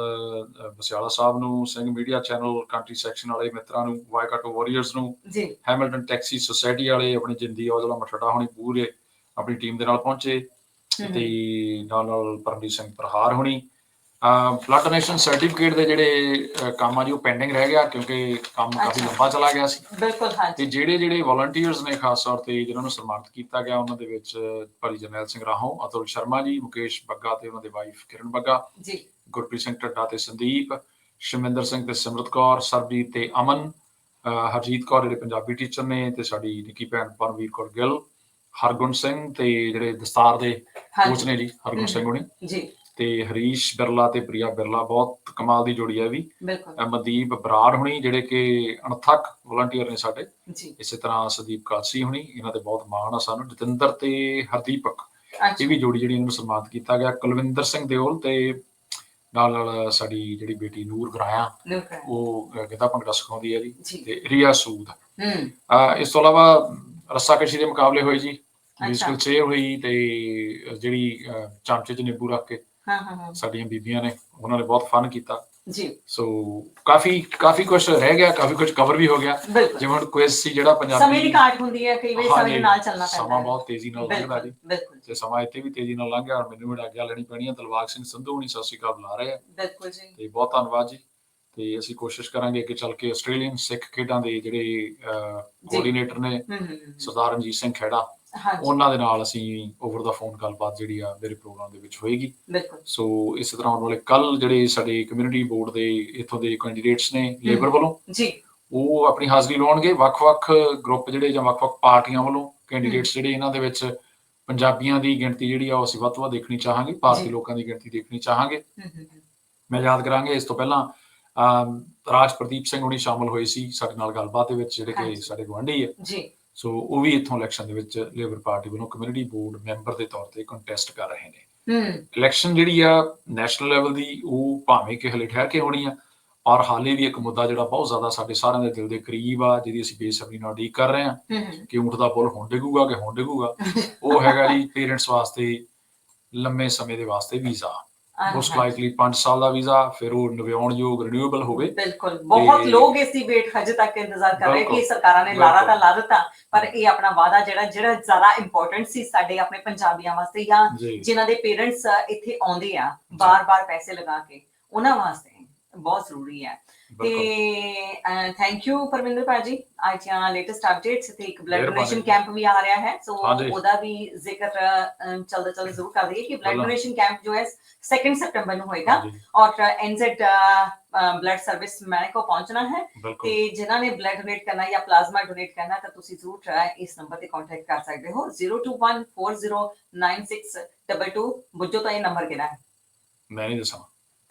C: ਬਸਿਆਲਾ ਸਾਹਿਬ ਨੂੰ Singh media channel country section ਵਾਲੇ ਮਿੱਤਰਾਂ ਨੂੰ ਵਾਈਕਾਟੋ ਵਾਰੀਅਰਸ ਨੂੰ
B: ਜੀ।
C: ਹੈਮਿਲਟਨ ਟੈਕਸੀ ਸੁਸਾਇਟੀ ਵਾਲੇ ਆਪਣੀ ਜਿੰਦੀ ਔਜਲਾ ਮਠੜਾ ਹੋਣੀ ਪੂਰੇ ਆਪਣੀ ਟੀਮ ਦੇ ਨਾਲ ਪਹੁੰਚੇ। ਤੇ ਨਾਲ ਨਾਲ ਪਰਮਜੀਤ ਸਿੰਘ ਪ੍ਰਹਾਰ ਹੋਣੀ ਫਲੱਡ ਡੋਨੇਸ਼ਨ ਸਰਟੀਫਿਕੇਟ ਦੇ ਜਿਹੜੇ ਕੰਮ ਆ ਜੀ ਉਹ ਪੈਂਡਿੰਗ ਰਹਿ ਗਿਆ ਕਿਉਂਕਿ ਕੰਮ ਕਾਫੀ। ਲੰਬਾ ਚਲਾ ਗਿਆ ਸੀ।
B: ਬਿਲਕੁਲ
C: ਤੇ
B: ਹਾਂਜੀ
C: ਜਿਹੜੇ ਜਿਹੜੇ ਵਲੰਟੀਅਰਸ ਨੇ ਖਾਸ ਤੌਰ ਤੇ ਜਿਨ੍ਹਾਂ ਨੂੰ ਸਨਮਾਨਿਤ ਕੀਤਾ ਗਿਆ ਉਹਨਾਂ ਦੇ ਵਿੱਚ ਭਾਈ ਜਰਨੈਲ ਸਿੰਘ ਰਾਹੋਂ ਅਤੁਲ ਸ਼ਰਮਾ ਜੀ ਮੁਕੇਸ਼ ਬੱਗਾ ਤੇ ਉਹਨਾਂ ਦੇ ਵਾਈਫ ਕਿਰਨ ਬੱਗਾ
B: ਜੀ।
C: ਗੁਰਪ੍ਰੀਤ ਸਿੰਘ ਢੱਡਾ ਤੇ ਸੰਦੀਪ ਸ਼ਮਿੰਦਰ ਸਿੰਘ ਤੇ ਸਿਮਰਤ ਕੌਰ ਸਰਬਜੀਤ ਤੇ ਅਮਨ ਹਰਜੀਤ ਕੌਰ ਜਿਹੜੇ ਪੰਜਾਬੀ ਟੀਚਰ ਨੇ ਤੇ ਸਾਡੀ ਨਿੱਕੀ ਭੈਣ ਪਰਮਵੀਰ ਕੌਰ ਗਿੱਲ ਹਰਗੁਣ ਸਿੰਘ ਤੇ ਜਿਹੜੇ ਦਸਤਾਰ ਦੇ ਕੋਚ ਨੇ ਜੀ ਹਰਗੁਣ। ਸਿੰਘ ਹੋਣੀ।
B: ਜੀ।
C: ਤੇ ਹਰੀਸ਼ ਬਿਰਲਾ ਤੇ ਪ੍ਰਿਆ ਬਿਰਲਾ ਬਹੁਤ ਕਮਾਲ ਦੀ ਜੋੜੀ ਹੈ ਵੀ।
B: ਬਿਲਕੁਲ।
C: ਅਮਨਦੀਪ ਬਰਾੜ ਹੋਣੀ ਜਿਹੜੇ ਕਿ ਅਣਥੱਕ ਵਲੰਟੀਅਰ ਨੇ ਸਾਡੇ
B: ਜੀ।
C: ਇਸੇ ਤਰ੍ਹਾਂ ਸੰਦੀਪ ਕਾਸੀ ਹੋਣੀ ਇਹਨਾਂ ਤੇ ਬਹੁਤ ਮਾਣ ਆ ਸਾਨੂੰ। ਜਤਿੰਦਰ ਤੇ ਹਰਦੀਪਕ ਇਹ ਵੀ ਜੋੜੀ ਜਿਹੜੀ ਇਹਨਾਂ ਨੂੰ ਸਨਮਾਨਿਤ ਕੀਤਾ ਗਿਆ। ਕੁਲਵਿੰਦਰ ਸਿੰਘ ਦਿਓਲ ਤੇ ਨਾਲ ਨਾਲ ਸਾਡੀ ਜਿਹੜੀ ਬੇਟੀ ਨੂਰ ਗਰਾਇਆ ਉਹ ਗਿੱਧਾ ਭੰਗੜਾ ਸਿਖਾਉਂਦੀ ਹੈ ਜੀ ਤੇ ਰੀਆ ਸੂਦ।
B: ਹੂੰ।
C: ਇਸ ਤੋਂ ਇਲਾਵਾ ਰੱਸਾਕਸ਼ੀ ਦੇ ਮੁਕਾਬਲੇ ਹੋਏ ਜੀ। ਮਿਊਜ਼ੀਕਲ ਚੇਅਰ ਹੋਈ ਤੇ ਜਿਹੜੀ ਚਮਚੇ 'ਚ ਨਿੰਬੂ ਰੱਖ ਕੇ
B: ਹਾਂ
C: ਸਾਡੀਆਂ ਬੀਬੀਆਂ ਨੇ ਉਹਨਾਂ ਨੇ ਬਹੁਤ ਫਨ ਕੀਤਾ।
B: ਜੀ।
C: ਸੋ ਕਾਫੀ ਕਾਫੀ ਕੁਝ ਰਹਿ ਗਿਆ ਕਾਫੀ ਕੁਝ ਕਵਰ ਵੀ ਹੋ ਗਿਆ। ਜਿਵੇਂ ਹੁਣ ਕੁਇਜ਼ ਸੀ ਜਿਹੜਾ
B: ਸਮੇਂ ਦੀ
C: ਪੰਜਾਬੀ
B: ਘਾਟ ਹੁੰਦੀ ਹੈ ਕਈ ਵਾਰ ਸਮੇਂ ਨਾਲ ਚੱਲਣਾ ਪੈਂਦਾ
C: ਸਮਾਂ ਬਹੁਤ ਤੇਜ਼ੀ ਨਾਲ ਲੰਘਦਾ ਜੀ।
B: ਬਿਲਕੁਲ।
C: ਤੇ ਸਮਾਂ ਇੱਥੇ ਵੀ ਤੇਜ਼ੀ ਨਾਲ ਲੰਘ ਗਿਆ ਔਰ ਮੈਨੂੰ ਵੀ ਆਗਿਆ ਲੈਣੀ ਪੈਣੀ ਹੈ ਦਿਲਬਾਗ ਸਿੰਘ ਸੰਧੂ ਹੁਣੀ ਸਤਿ ਸ਼੍ਰੀ ਅਕਾਲ ਬੁਲਾ ਰਹੇ ਆ।
B: ਬਿਲਕੁਲ ਜੀ।
C: ਤੇ ਬਹੁਤ ਧੰਨਵਾਦ ਜੀ। ਤੇ ਅਸੀਂ ਕੋਸ਼ਿਸ਼ ਕਰਾਂਗੇ ਕਿ ਚੱਲ ਕੇ ਆਸਟ੍ਰੇਲੀਅਨ ਸਿੱਖ ਖੇਡਾਂ ਦੇ ਜਿਹੜੇ ਕੋਆਰਡੀਨੇਟਰ ਨੇ। ਸਰਦਾਰ ਰਣਜੀਤ ਸਿੰਘ ਖੇੜਾ ਉਹਨਾਂ ਦੇ ਨਾਲ ਅਸੀਂ ਓਵਰ ਦਾ ਫੋਨ ਗੱਲਬਾਤ ਜਿਹੜੀ ਆ ਮੇਰੇ ਪ੍ਰੋਗਰਾਮ ਦੇ ਵਿੱਚ ਹੋਏਗੀ।
B: ਬਿਲਕੁਲ।
C: ਸੋ ਇਸੇ ਤਰ੍ਹਾਂ ਆਉਣ ਵਾਲੇ ਕੱਲ ਜਿਹੜੇ ਸਾਡੇ ਕਮਿਊਨਿਟੀ ਬੋਰਡ ਦੇ ਇਥੋਂ ਦੇ ਕੈਂਡੀਡੇਟਸ ਨੇ ਲੇਬਰ ਵੱਲੋਂ
B: ਜੀ।
C: ਉਹ ਆਪਣੀ ਹਾਜ਼ਰੀ ਲਾਉਣਗੇ। ਵੱਖ-ਵੱਖ ਗਰੁੱਪ ਜਿਹੜੇ ਜਾਂ ਵੱਖ-ਵੱਖ ਪਾਰਟੀਆਂ ਵੱਲੋਂ ਕੈਂਡੀਡੇਟਸ ਜਿਹੜੇ ਇਹਨਾਂ ਦੇ ਵਿੱਚ ਪੰਜਾਬੀਆਂ ਦੀ ਗਿਣਤੀ ਜਿਹੜੀ ਆ ਉਹ ਅਸੀਂ ਵੱਧ ਤੋਂ ਵੱਧ ਦੇਖਣੀ ਚਾਹਾਂਗੇ ਭਾਰਤੀ। ਲੋਕਾਂ ਦੀ ਗਿਣਤੀ ਦੇਖਣੀ ਚਾਹਾਂਗੇ। ਮੈਂ ਯਾਦ ਕਰਾਂਗੇ ਇਸ ਤੋਂ ਪਹਿਲਾਂ ਰਾਜ ਪ੍ਰਦੀਪ ਸਿੰਘ ਹੁਣੀ ਸ਼ਾਮਲ ਹੋਏ ਸੀ ਸਾਡੇ ਨਾਲ ਗੱਲਬਾਤ ਦੇ ਵਿੱਚ ਜਿਹੜੇ ਕਿ। ਸਾਡੇ ਗਵਾਂਢੀ ਹੈ
B: ਜੀ।
C: ਸੋ ਉਹ ਵੀ ਇੱਥੋਂ ਇਲੈਕਸ਼ਨ ਦੇ ਵਿੱਚ ਲੇਬਰ ਪਾਰਟੀ ਵੱਲੋਂ ਕਮਿਊਨਿਟੀ ਬੋਰਡ ਮੈਂਬਰ ਦੇ ਤੌਰ ਤੇ ਕੰਟੈਸਟ ਕਰ ਰਹੇ ਨੇ।
B: ਹੂੰ।
C: ਇਲੈਕਸ਼ਨ ਜਿਹੜੀ ਆ ਨੈਸ਼ਨਲ ਲੈਵਲ ਦੀ ਉਹ ਭਾਵੇਂ ਕਿ ਹਲੇ ਠਹਿਰ ਕੇ ਹੋਣੀ ਆ ਔਰ ਹਾਲੇ ਵੀ ਇੱਕ ਮੁੱਦਾ ਜਿਹੜਾ ਬਹੁਤ ਜ਼ਿਆਦਾ ਸਾਡੇ ਸਾਰਿਆਂ ਦੇ ਦਿਲ ਦੇ ਕਰੀਬ ਆ ਜਿਹਦੀ ਅਸੀਂ ਬੇਸਬਰੀ ਨਾਲ ਉਡੀਕ ਕਰ ਰਹੇ ਆ। ਕਿ ਊਂਠ ਦਾ ਪੁੱਲ ਹੁਣ ਡਿੱਗੂਗਾ ਕਿ ਹੁਣ ਡਿੱਗੂਗਾ ਉਹ ਹੈਗਾ ਜੀ ਪੇਰੈਂਟਸ ਵਾਸਤੇ ਲੰਮੇ ਸਮੇਂ ਦੇ ਵਾਸਤੇ ਵੀਜ਼ਾ। ਮੋਸਟ। ਲਾਈਕਲੀ 5 ਸਾਲ ਦਾ ਵੀਜ਼ਾ ਫਿਰ ਉਹ ਨਵਿਆਉਣਯੋਗ ਰਿਨਿਊਏਬਲ ਹੋਵੇ
B: ਬਿਲਕੁਲ ਬਹੁਤ ਲੋਕ ਇਸ ਦੀ ਵੇਟ ਹਜੇ ਤੱਕ ਇੰਤਜ਼ਾਰ ਕਰ ਰਹੇ ਕਿ ਸਰਕਾਰਾਂ ਨੇ ਲਾਰਾ ਤਾਂ। ਲਾ ਦਿੱਤਾ ਪਰ ਇਹ ਆਪਣਾ ਵਾਅਦਾ ਜਿਹੜਾ ਜਿਹੜਾ ਜ਼ਿਆਦਾ ਇੰਪੋਰਟੈਂਟ ਸੀ ਸਾਡੇ ਆਪਣੇ ਪੰਜਾਬੀਆਂ ਵਾਸਤੇ ਜੀ ਜਿਨ੍ਹਾਂ ਦੇ ਪੇਰੈਂਟਸ ਇੱਥੇ ਆਉਂਦੇ ਆ ਬਾਰ-ਬਾਰ ਪੈਸੇ ਲਗਾ ਕੇ ਉਹਨਾਂ ਵਾਸਤੇ ਬਹੁਤ ਜ਼ਰੂਰੀ ਹੈ ਤੇ ਥੈਂਕ ਯੂ ਪਰਮਿੰਦਰ ਭਾਜੀ। ਅੱਜ ਆ ਲੇਟੈਸਟ ਅਪਡੇਟਸ ਤੇ ਇੱਕ ਬਲੱਡ ਡੋਨੇਸ਼ਨ ਕੈਂਪ ਵੀ ਆ ਰਿਹਾ ਹੈ। ਸੋ ਉਹਦਾ ਵੀ ਜ਼ਿਕਰ ਚਲਦਾ ਚਲਦਾ ਜ਼ਰੂਰ ਕਰ ਦਈਏ ਕਿ ਬਲੱਡ ਡੋਨੇਸ਼ਨ ਕੈਂਪ ਜੋ ਹੈ 2 ਸਤੰਬਰ ਨੂੰ ਹੋਏਗਾ। ਔਰ ਐਨਜ਼ੈਡ ਬਲੱਡ ਸਰਵਿਸ ਮੈਨਕੋ ਪਹੁੰਚਣਾ
C: ਹੈ।
B: ਤੇ ਜਿਨ੍ਹਾਂ ਨੇ ਬਲੱਡ ਡੋਨੇਟ ਕਰਨਾ ਜਾਂ ਪਲਾਜ਼ਮਾ ਡੋਨੇਟ ਕਰਨਾ ਤਾਂ ਤੁਸੀਂ ਜ਼ਰੂਰ ਇਸ ਨੰਬਰ ਤੇ ਕੰਟੈਕਟ ਕਰ ਸਕਦੇ ਹੋ। 021409622 ਬੁੱਝੋ ਤਾਂ ਇਹ ਨੰਬਰ ਕਿਹੜਾ ਹੈ?
C: ਮੈਂ ਨਹੀਂ ਦੱਸਾਂ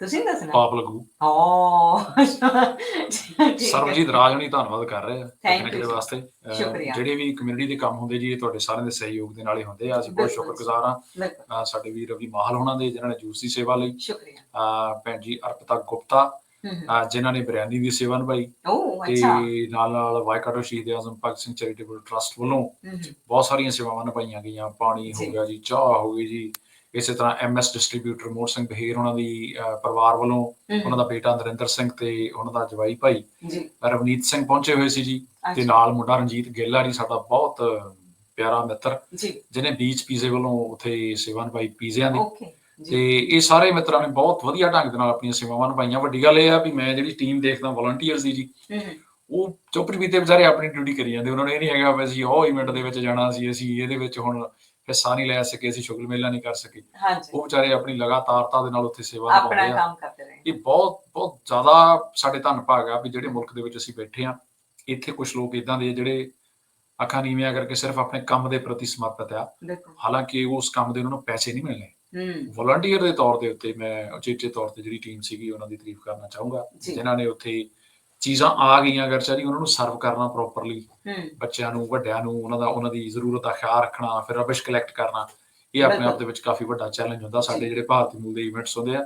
B: ਤੁਸੀਂ ਦੱਸਣਾ
C: ਪਾਪ ਲੱਗੂ
B: ਹੈ।
C: ਸਰਵਜੀਤ ਰਾਜ ਹੁਣੀ ਧੰਨਵਾਦ ਕਰ ਰਹੇ ਆ
B: Thank you।
C: ਵਾਸਤੇ ਅਹ,
B: ਸ਼ੁਕਰੀਆ।
C: ਜਿਹੜੇ ਵੀ ਕਮਿਊਨਿਟੀ ਦੇ ਕੰਮ ਹੁੰਦੇ ਜੀ ਇਹ ਤੁਹਾਡੇ ਸਾਰਿਆਂ ਦੇ ਸਹਿਯੋਗ ਦੇ ਨਾਲ ਹੀ ਹੁੰਦੇ ਆ ਅਸੀਂ ਬਹੁਤ
B: ਬਿਲਕੁਲ।
C: ਸ਼ੁਕਰਗੁਜ਼ਾਰ ਆ
B: ਬਿਲਕੁਲ
C: ਅਹ, ਸਾਡੇ ਵੀਰ ਰਵੀ ਮਾਹਲ ਹੋਣਾ ਦੇ ਜਿਨ੍ਹਾਂ ਨੇ ਜੂਸ ਦੀ ਸੇਵਾ ਲਈ
B: ਸ਼ੁਕਰੀਆ
C: ਅਹ, ਭੈਣ ਜੀ ਅਰਪਤਾ ਗੁਪਤਾ
B: ਹਮ, ਹਮ।
C: ਅਹ, ਜਿਨ੍ਹਾਂ ਨੇ ਬਿਰਿਆਨੀ ਦੀ ਸੇਵਾ ਨਿਭਾਈ
B: ਓ
C: ਤੇ
B: ਅੱਛਾ
C: ਨਾਲ ਨਾਲ Waikato Shaheed Azam Bhagat Singh charitable trust ਵੱਲੋਂ
B: ਹਮ, ਹਮ।
C: ਬਹੁਤ ਸਾਰੀਆਂ ਸੇਵਾਵਾਂ ਨਿਭਾਈਆਂ ਗਈਆਂ ਪਾਣੀ
B: ਜੀ।
C: ਹੋ ਗਿਆ ਜੀ ਚਾਹ ਹੋ ਗਈ ਜੀ ਇਸੇ ਤਰ੍ਹਾਂ ਐਮਐਸ ਡਿਸਟ੍ਰੀਬਿਊਟਰ ਮੋਹਰ ਸਿੰਘ ਬਹੀਰ ਉਹਨਾਂ ਦੀ ਪਰਿਵਾਰ ਵੱਲੋਂ ਉਹਨਾਂ ਦਾ ਬੇਟਾ ਨਰਿੰਦਰ ਸਿੰਘ ਤੇ ਉਹਨਾਂ ਦਾ ਜਵਾਈ ਭਾਈ
B: ਜੀ।
C: ਰਵਨੀਤ ਸਿੰਘ ਪਹੁੰਚੇ ਹੋਏ ਸੀ ਜੀ ਤੇ ਨਾਲ ਮੁੰਡਾ ਰਣਜੀਤ ਗਿੱਲ ਆ ਜੀ ਸਾਡਾ ਬਹੁਤ ਪਿਆਰਾ ਮਿੱਤਰ
B: ਜੀ।
C: ਜਿਹਨੇ ਬੀਚ ਪੀਜ਼ੇ ਵੱਲੋਂ ਉੱਥੇ ਸੇਵਾ ਨਿਭਾਈ ਪੀਜ਼ਿਆਂ ਦੀ। ਤੇ ਇਹ ਸਾਰੇ ਮਿੱਤਰਾਂ ਨੇ ਬਹੁਤ ਵਧੀਆ ਢੰਗ ਦੇ ਨਾਲ ਆਪਣੀਆਂ ਸੇਵਾਵਾਂ ਨਿਭਾਈਆਂ। ਵੱਡੀ ਗੱਲ ਇਹ ਆ ਵੀ ਮੈਂ ਜਿਹੜੀ ਟੀਮ ਦੇਖਦਾ ਵਲੰਟੀਅਰਸ ਦੀ ਜੀ। ਉਹ ਚੁੱਪ ਚਪੀਤੇ ਵਿਚਾਰੇ ਆਪਣੀ ਡਿਊਟੀ ਕਰੀ ਜਾਂਦੇ। ਉਹਨਾਂ ਨੂੰ ਇਹ ਨਹੀਂ ਹੈਗਾ ਵੀ ਅਸੀਂ ਉਹ ਇਵੈਂਟ ਦੇ ਵਿੱਚ ਜਾਣਾ ਸੀ ਅਸੀਂ ਇਹਦੇ ਵਿੱਚ ਹੁਣ ਹਿੱਸਾ ਨਹੀਂ ਲੈ ਸਕੇ ਅਸੀਂ ਸ਼ੁਗਲ ਮੇਲਾ ਨਹੀਂ ਕਰ ਸਕੇ।
B: ਹਾਂਜੀ।
C: ਉਹ ਵਿਚਾਰੇ ਆਪਣੀ ਲਗਾਤਾਰਤਾ ਦੇ ਨਾਲ ਉੱਥੇ ਸੇਵਾ ਨਿਭਾਉਂਦੇ ਆ।
B: ਕੰਮ ਕਰਦੇ ਰਹੇ।
C: ਇਹ ਬਹੁਤ ਬਹੁਤ ਜ਼ਿਆਦਾ ਸਾਡੇ ਧੰਨ ਭਾਗ ਆ ਵੀ ਜਿਹੜੇ ਮੁਲਕ ਦੇ ਵਿੱਚ ਅਸੀਂ ਬੈਠੇ ਆ। ਇੱਥੇ ਕੁਝ ਲੋਕ ਇਦਾਂ ਦੇ ਜਿਹੜੇ ਅੱਖਾਂ ਨੀਵੀਆਂ ਕਰਕੇ ਸਿਰਫ ਆਪਣੇ ਕੰਮ ਦੇ ਪ੍ਰਤੀ ਸਮਰਪਿਤ ਆ। ਹਾਲਾਂਕਿ ਉਸ ਕੰਮ ਦੇ ਉਹਨਾਂ ਨੂੰ ਪੈਸੇ ਨਹੀਂ ਮਿਲਣੇ। ਵਲੰਟੀਅਰ ਦੇ ਤੌਰ ਦੇ ਉੱਤੇ ਮੈਂ ਉਚੇਚੇ ਤੌਰ ਤੇ ਜਿਹੜੀ ਟੀਮ ਸੀਗੀ ਉਹਨਾਂ ਦੀ ਤਾਰੀਫ ਕਰਨਾ ਚਾਹੂੰਗਾ। ਜਿਨ੍ਹਾਂ ਨੇ ਉੱਥੇ ਚੀਜ਼ਾਂ ਆ ਗਈਆਂ ਅਗਰ ਚਾਹੀ ਉਹਨਾਂ ਨੂੰ ਸਰਵ ਕਰਨਾ ਪ੍ਰੋਪਰਲੀ ਬੱਚਿਆਂ ਨੂੰ ਵੱਡਿਆਂ ਨੂੰ ਉਹਨਾਂ ਦਾ ਉਹਨਾਂ ਦੀ ਜ਼ਰੂਰਤ ਦਾ ਖਿਆਲ ਰੱਖਣਾ ਫਿਰ ਰਬਿਸ਼ ਕਲੈਕਟ ਕਰਨਾ ਇਹ ਆਪਣੇ ਆਪ। ਦੇ ਵਿੱਚ ਕਾਫੀ ਵੱਡਾ ਚੈਲੰਜ ਹੁੰਦਾ ਸਾਡੇ ਜਿਹੜੇ ਭਾਰਤੀ ਮੂਲ ਦੇ ਇਵੈਂਟਸ ਹੁੰਦੇ ਆ।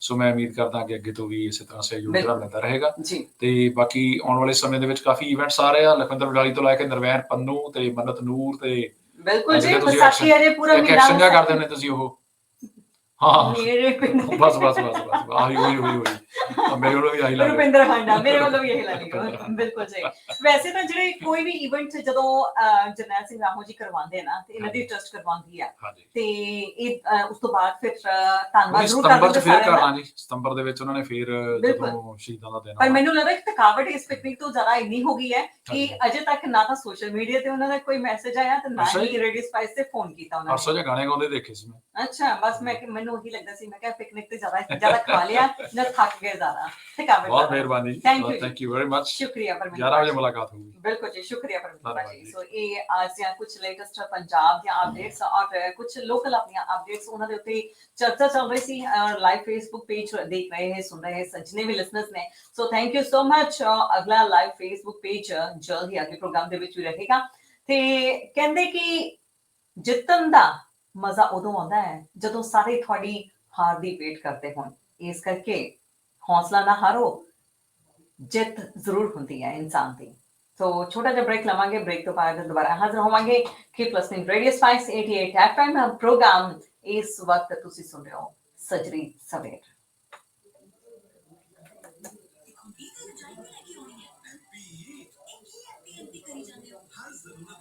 C: ਸੋ ਮੈਂ ਉਮੀਦ ਕਰਦਾ ਕਿ ਅੱਗੇ ਤੋਂ ਵੀ ਇਸੇ ਤਰ੍ਹਾਂ ਸਹਿਯੋਗ ਜਿਹੜਾ। ਮਿਲਦਾ ਰਹੇਗਾ। ਤੇ ਬਾਕੀ ਆਉਣ ਵਾਲੇ ਸਮੇਂ ਦੇ ਵਿੱਚ ਕਾਫੀ ਇਵੈਂਟਸ ਆ ਰਹੇ ਆ ਲਖਵਿੰਦਰ ਵਡਾਲੀ ਤੋਂ ਲੈ ਕੇ ਨਰਵੈਨ ਪੰਨੂ ਤੇ ਮੰਨਤ ਨੂਰ ਤੇ
B: ਬਿਲਕੁਲ ਜੀ ਵਿਸਾਖੀ ਅਜੇ ਪੂਰਾ ਮਹੀਨਾ
C: ਐਕਸ਼ਨ ਕਰਦੇ ਹੁੰਦੇ ਤੁਸੀਂ ਉਹ। ਹਾਂ
B: ਮੇਰੇ ਪਿੰਡ
C: ਬਸ ਬਸ ਬਸ ਬਸ ਆਹੀ ਹੋਈ ਹੋਈ ਹੋਈ ਆ, ਮੇਰੇ ਵੱਲੋਂ ਵੀ ਆਹੀ ਲੱਗ ਰਿਹਾ
B: ਰੁਪਿੰਦਰ ਹਾਂਡਾ ਮੇਰੇ ਵੱਲੋਂ ਵੀ ਇਹ ਲੱਗੇਗਾ ਬਿਲਕੁਲ ਜੀ ਵੈਸੇ ਤਾਂ ਜਿਹੜੇ ਕੋਈ ਵੀ ਇਵੈਂਟ ਜਦੋਂ ਅਹ, ਜਰਨੈਲ ਸਿੰਘ ਰਾਹੋ ਜੀ ਕਰਵਾਉਂਦੇ ਆ ਨਾ ਤੇ ਇਹਨਾਂ ਦੀ ਟਰਸਟ ਕਰਵਾਉਂਦੀ ਆ
C: ਹਾਂਜੀ
B: ਤੇ ਇਹ ਅਹ, ਉਸ ਤੋਂ ਬਾਅਦ ਫਿਰ ਅਹ, ਧੰਨਵਾਦ
C: ਉਹਨੇ
B: ਜ਼ਰੂਰ
C: ਸਤੰਬਰ ਚ ਫੇਰ
B: ਦਾ
C: ਕਰਨਾ ਜੀ ਸਤੰਬਰ ਦੇ ਵਿੱਚ ਉਹਨਾਂ ਨੇ ਫੇਰ
B: ਬਿਲਕੁਲ।
C: ਜਦੋਂ ਸ਼ਹੀਦਾਂ ਦਾ ਦਿਨ
B: ਪਰ
C: ਆਉਣਾ।
B: ਮੈਨੂੰ ਲੱਗਦਾ ਕਿ ਥਕਾਵਟ ਇਸ ਪਿਕਨਿਕ ਤੋਂ ਜ਼ਿਆਦਾ ਇੰਨੀ ਹੋ ਗਈ ਹੈ ਕਿ। ਅਜੇ ਤੱਕ ਨਾ ਤਾਂ ਸੋਸ਼ਲ ਮੀਡੀਆ ਤੇ ਉਹਨਾਂ ਦਾ ਕੋਈ ਮੈਸੇਜ ਆਇਆ ਤੇ ਨਾ
C: ਅੱਛਾ
B: ਹੀ
C: ਜੀ।
B: ਰੇਡੀਓ ਸਪਾਈਸ ਤੇ ਫੋਨ ਕੀਤਾ ਉਹਨਾਂ
C: ਪਰਸੋਂ
B: ਨੇ
C: ਜੇ ਗਾਣੇ ਗਾਉਂਦੇ ਦੇਖੇ ਸੀ ਮੈਂ
B: ਅੱਛਾ ਬਸ ਮੈਂ ਕਿ- ਮੈਨੂੰ ਉਹੀ ਲੱਗਦਾ ਸੀ ਮੈਂ ਕਿਹਾ ਪਿਕਨਿਕ ਤੇ ਜ਼ਿਆਦਾ ਜ਼ਿਆਦਾ ਖਾ ਲਿਆ ਜਾਂ ਥੱਕ ਗਏ ਜ਼ਿਆਦਾ। ਥਕਾਵਟ
C: ਬਹੁਤ। ਮਿਹਰਬਾਨੀ
B: you ਜੀ।
C: ਥੈਂਕ ਯੂ ਵੈਰੀ ਮਚ
B: ਸ਼ੁਕਰੀਆ ਪਰਮਿੰਦਰ
C: 11 ਵਜੇ ਮੁਲਾਕਾਤ ਹੋਊਗੀ।
B: ਬਿਲਕੁਲ ਜੀ ਸ਼ੁਕਰੀਆ
C: ਧੰਨਵਾਦ
B: ਜੀ। ਸੋ ਇਹ ਅੱਜ ਦੀਆਂ ਕੁਝ ਲੇਟੈਸਟ ਪੰਜਾਬ ਦੀਆਂ ਅਪਡੇਟਸ ਔਰ ਕੁਝ ਲੋਕਲ ਆਪਣੀਆਂ ਅਪਡੇਟਸ ਉਹਨਾਂ ਦੇ ਉੱਤੇ ਚਰਚਾ ਚੱਲ ਰਹੀ ਸੀ ਲਾਈਵ ਫੇਸਬੁੱਕ ਪੇਜ ਦੇਖ ਰਹੇ ਹੈ ਸੁਣ ਰਹੇ ਹੈ ਜਿੰਨੇ ਵੀ ਲਿਸਨਰਸ ਨੇ। So thank you so much ਅਗਲਾ ਲਾਈਵ ਫੇਸਬੁੱਕ ਪੇਜ ਜਲਦ ਹੀ ਅੱਗੇ ਪ੍ਰੋਗਰਾਮ ਦੇ ਵਿੱਚ ਵੀ ਰਹੇਗਾ। ਤੇ ਕਹਿੰਦੇ ਕਿ ਜਿੱਤਣ ਦਾ ਮਜ਼ਾ ਉਦੋਂ ਆਉਂਦਾ ਹੈ ਜਦੋਂ ਸਾਰੇ ਤੁਹਾਡੀ ਹਾਰ ਦੀ ਵੇਟ ਕਰਦੇ ਹੋਣ। ਇਸ ਕਰਕੇ ਹੌਸਲਾ ਨਾ ਹਾਰੋ, ਜਿੱਤ ਜ਼ਰੂਰ ਹੁੰਦੀ ਹੈ ਇਨਸਾਨ ਦੀ। ਸੋ ਛੋਟਾ ਜਿਹਾ ਬ੍ਰੇਕ ਲਵਾਂਗੇ ਬ੍ਰੇਕ ਤੋਂ ਬਾਅਦ ਦੁਬਾਰਾ ਹਾਜ਼ਰ ਹੋਵਾਂਗੇ keep listening Radio Spice 88 FM programme ਇਸ ਵਕਤ ਤੁਸੀਂ ਸੁਣ ਰਹੇ ਹੋ ਸਜਰੀ ਸਵੇਰ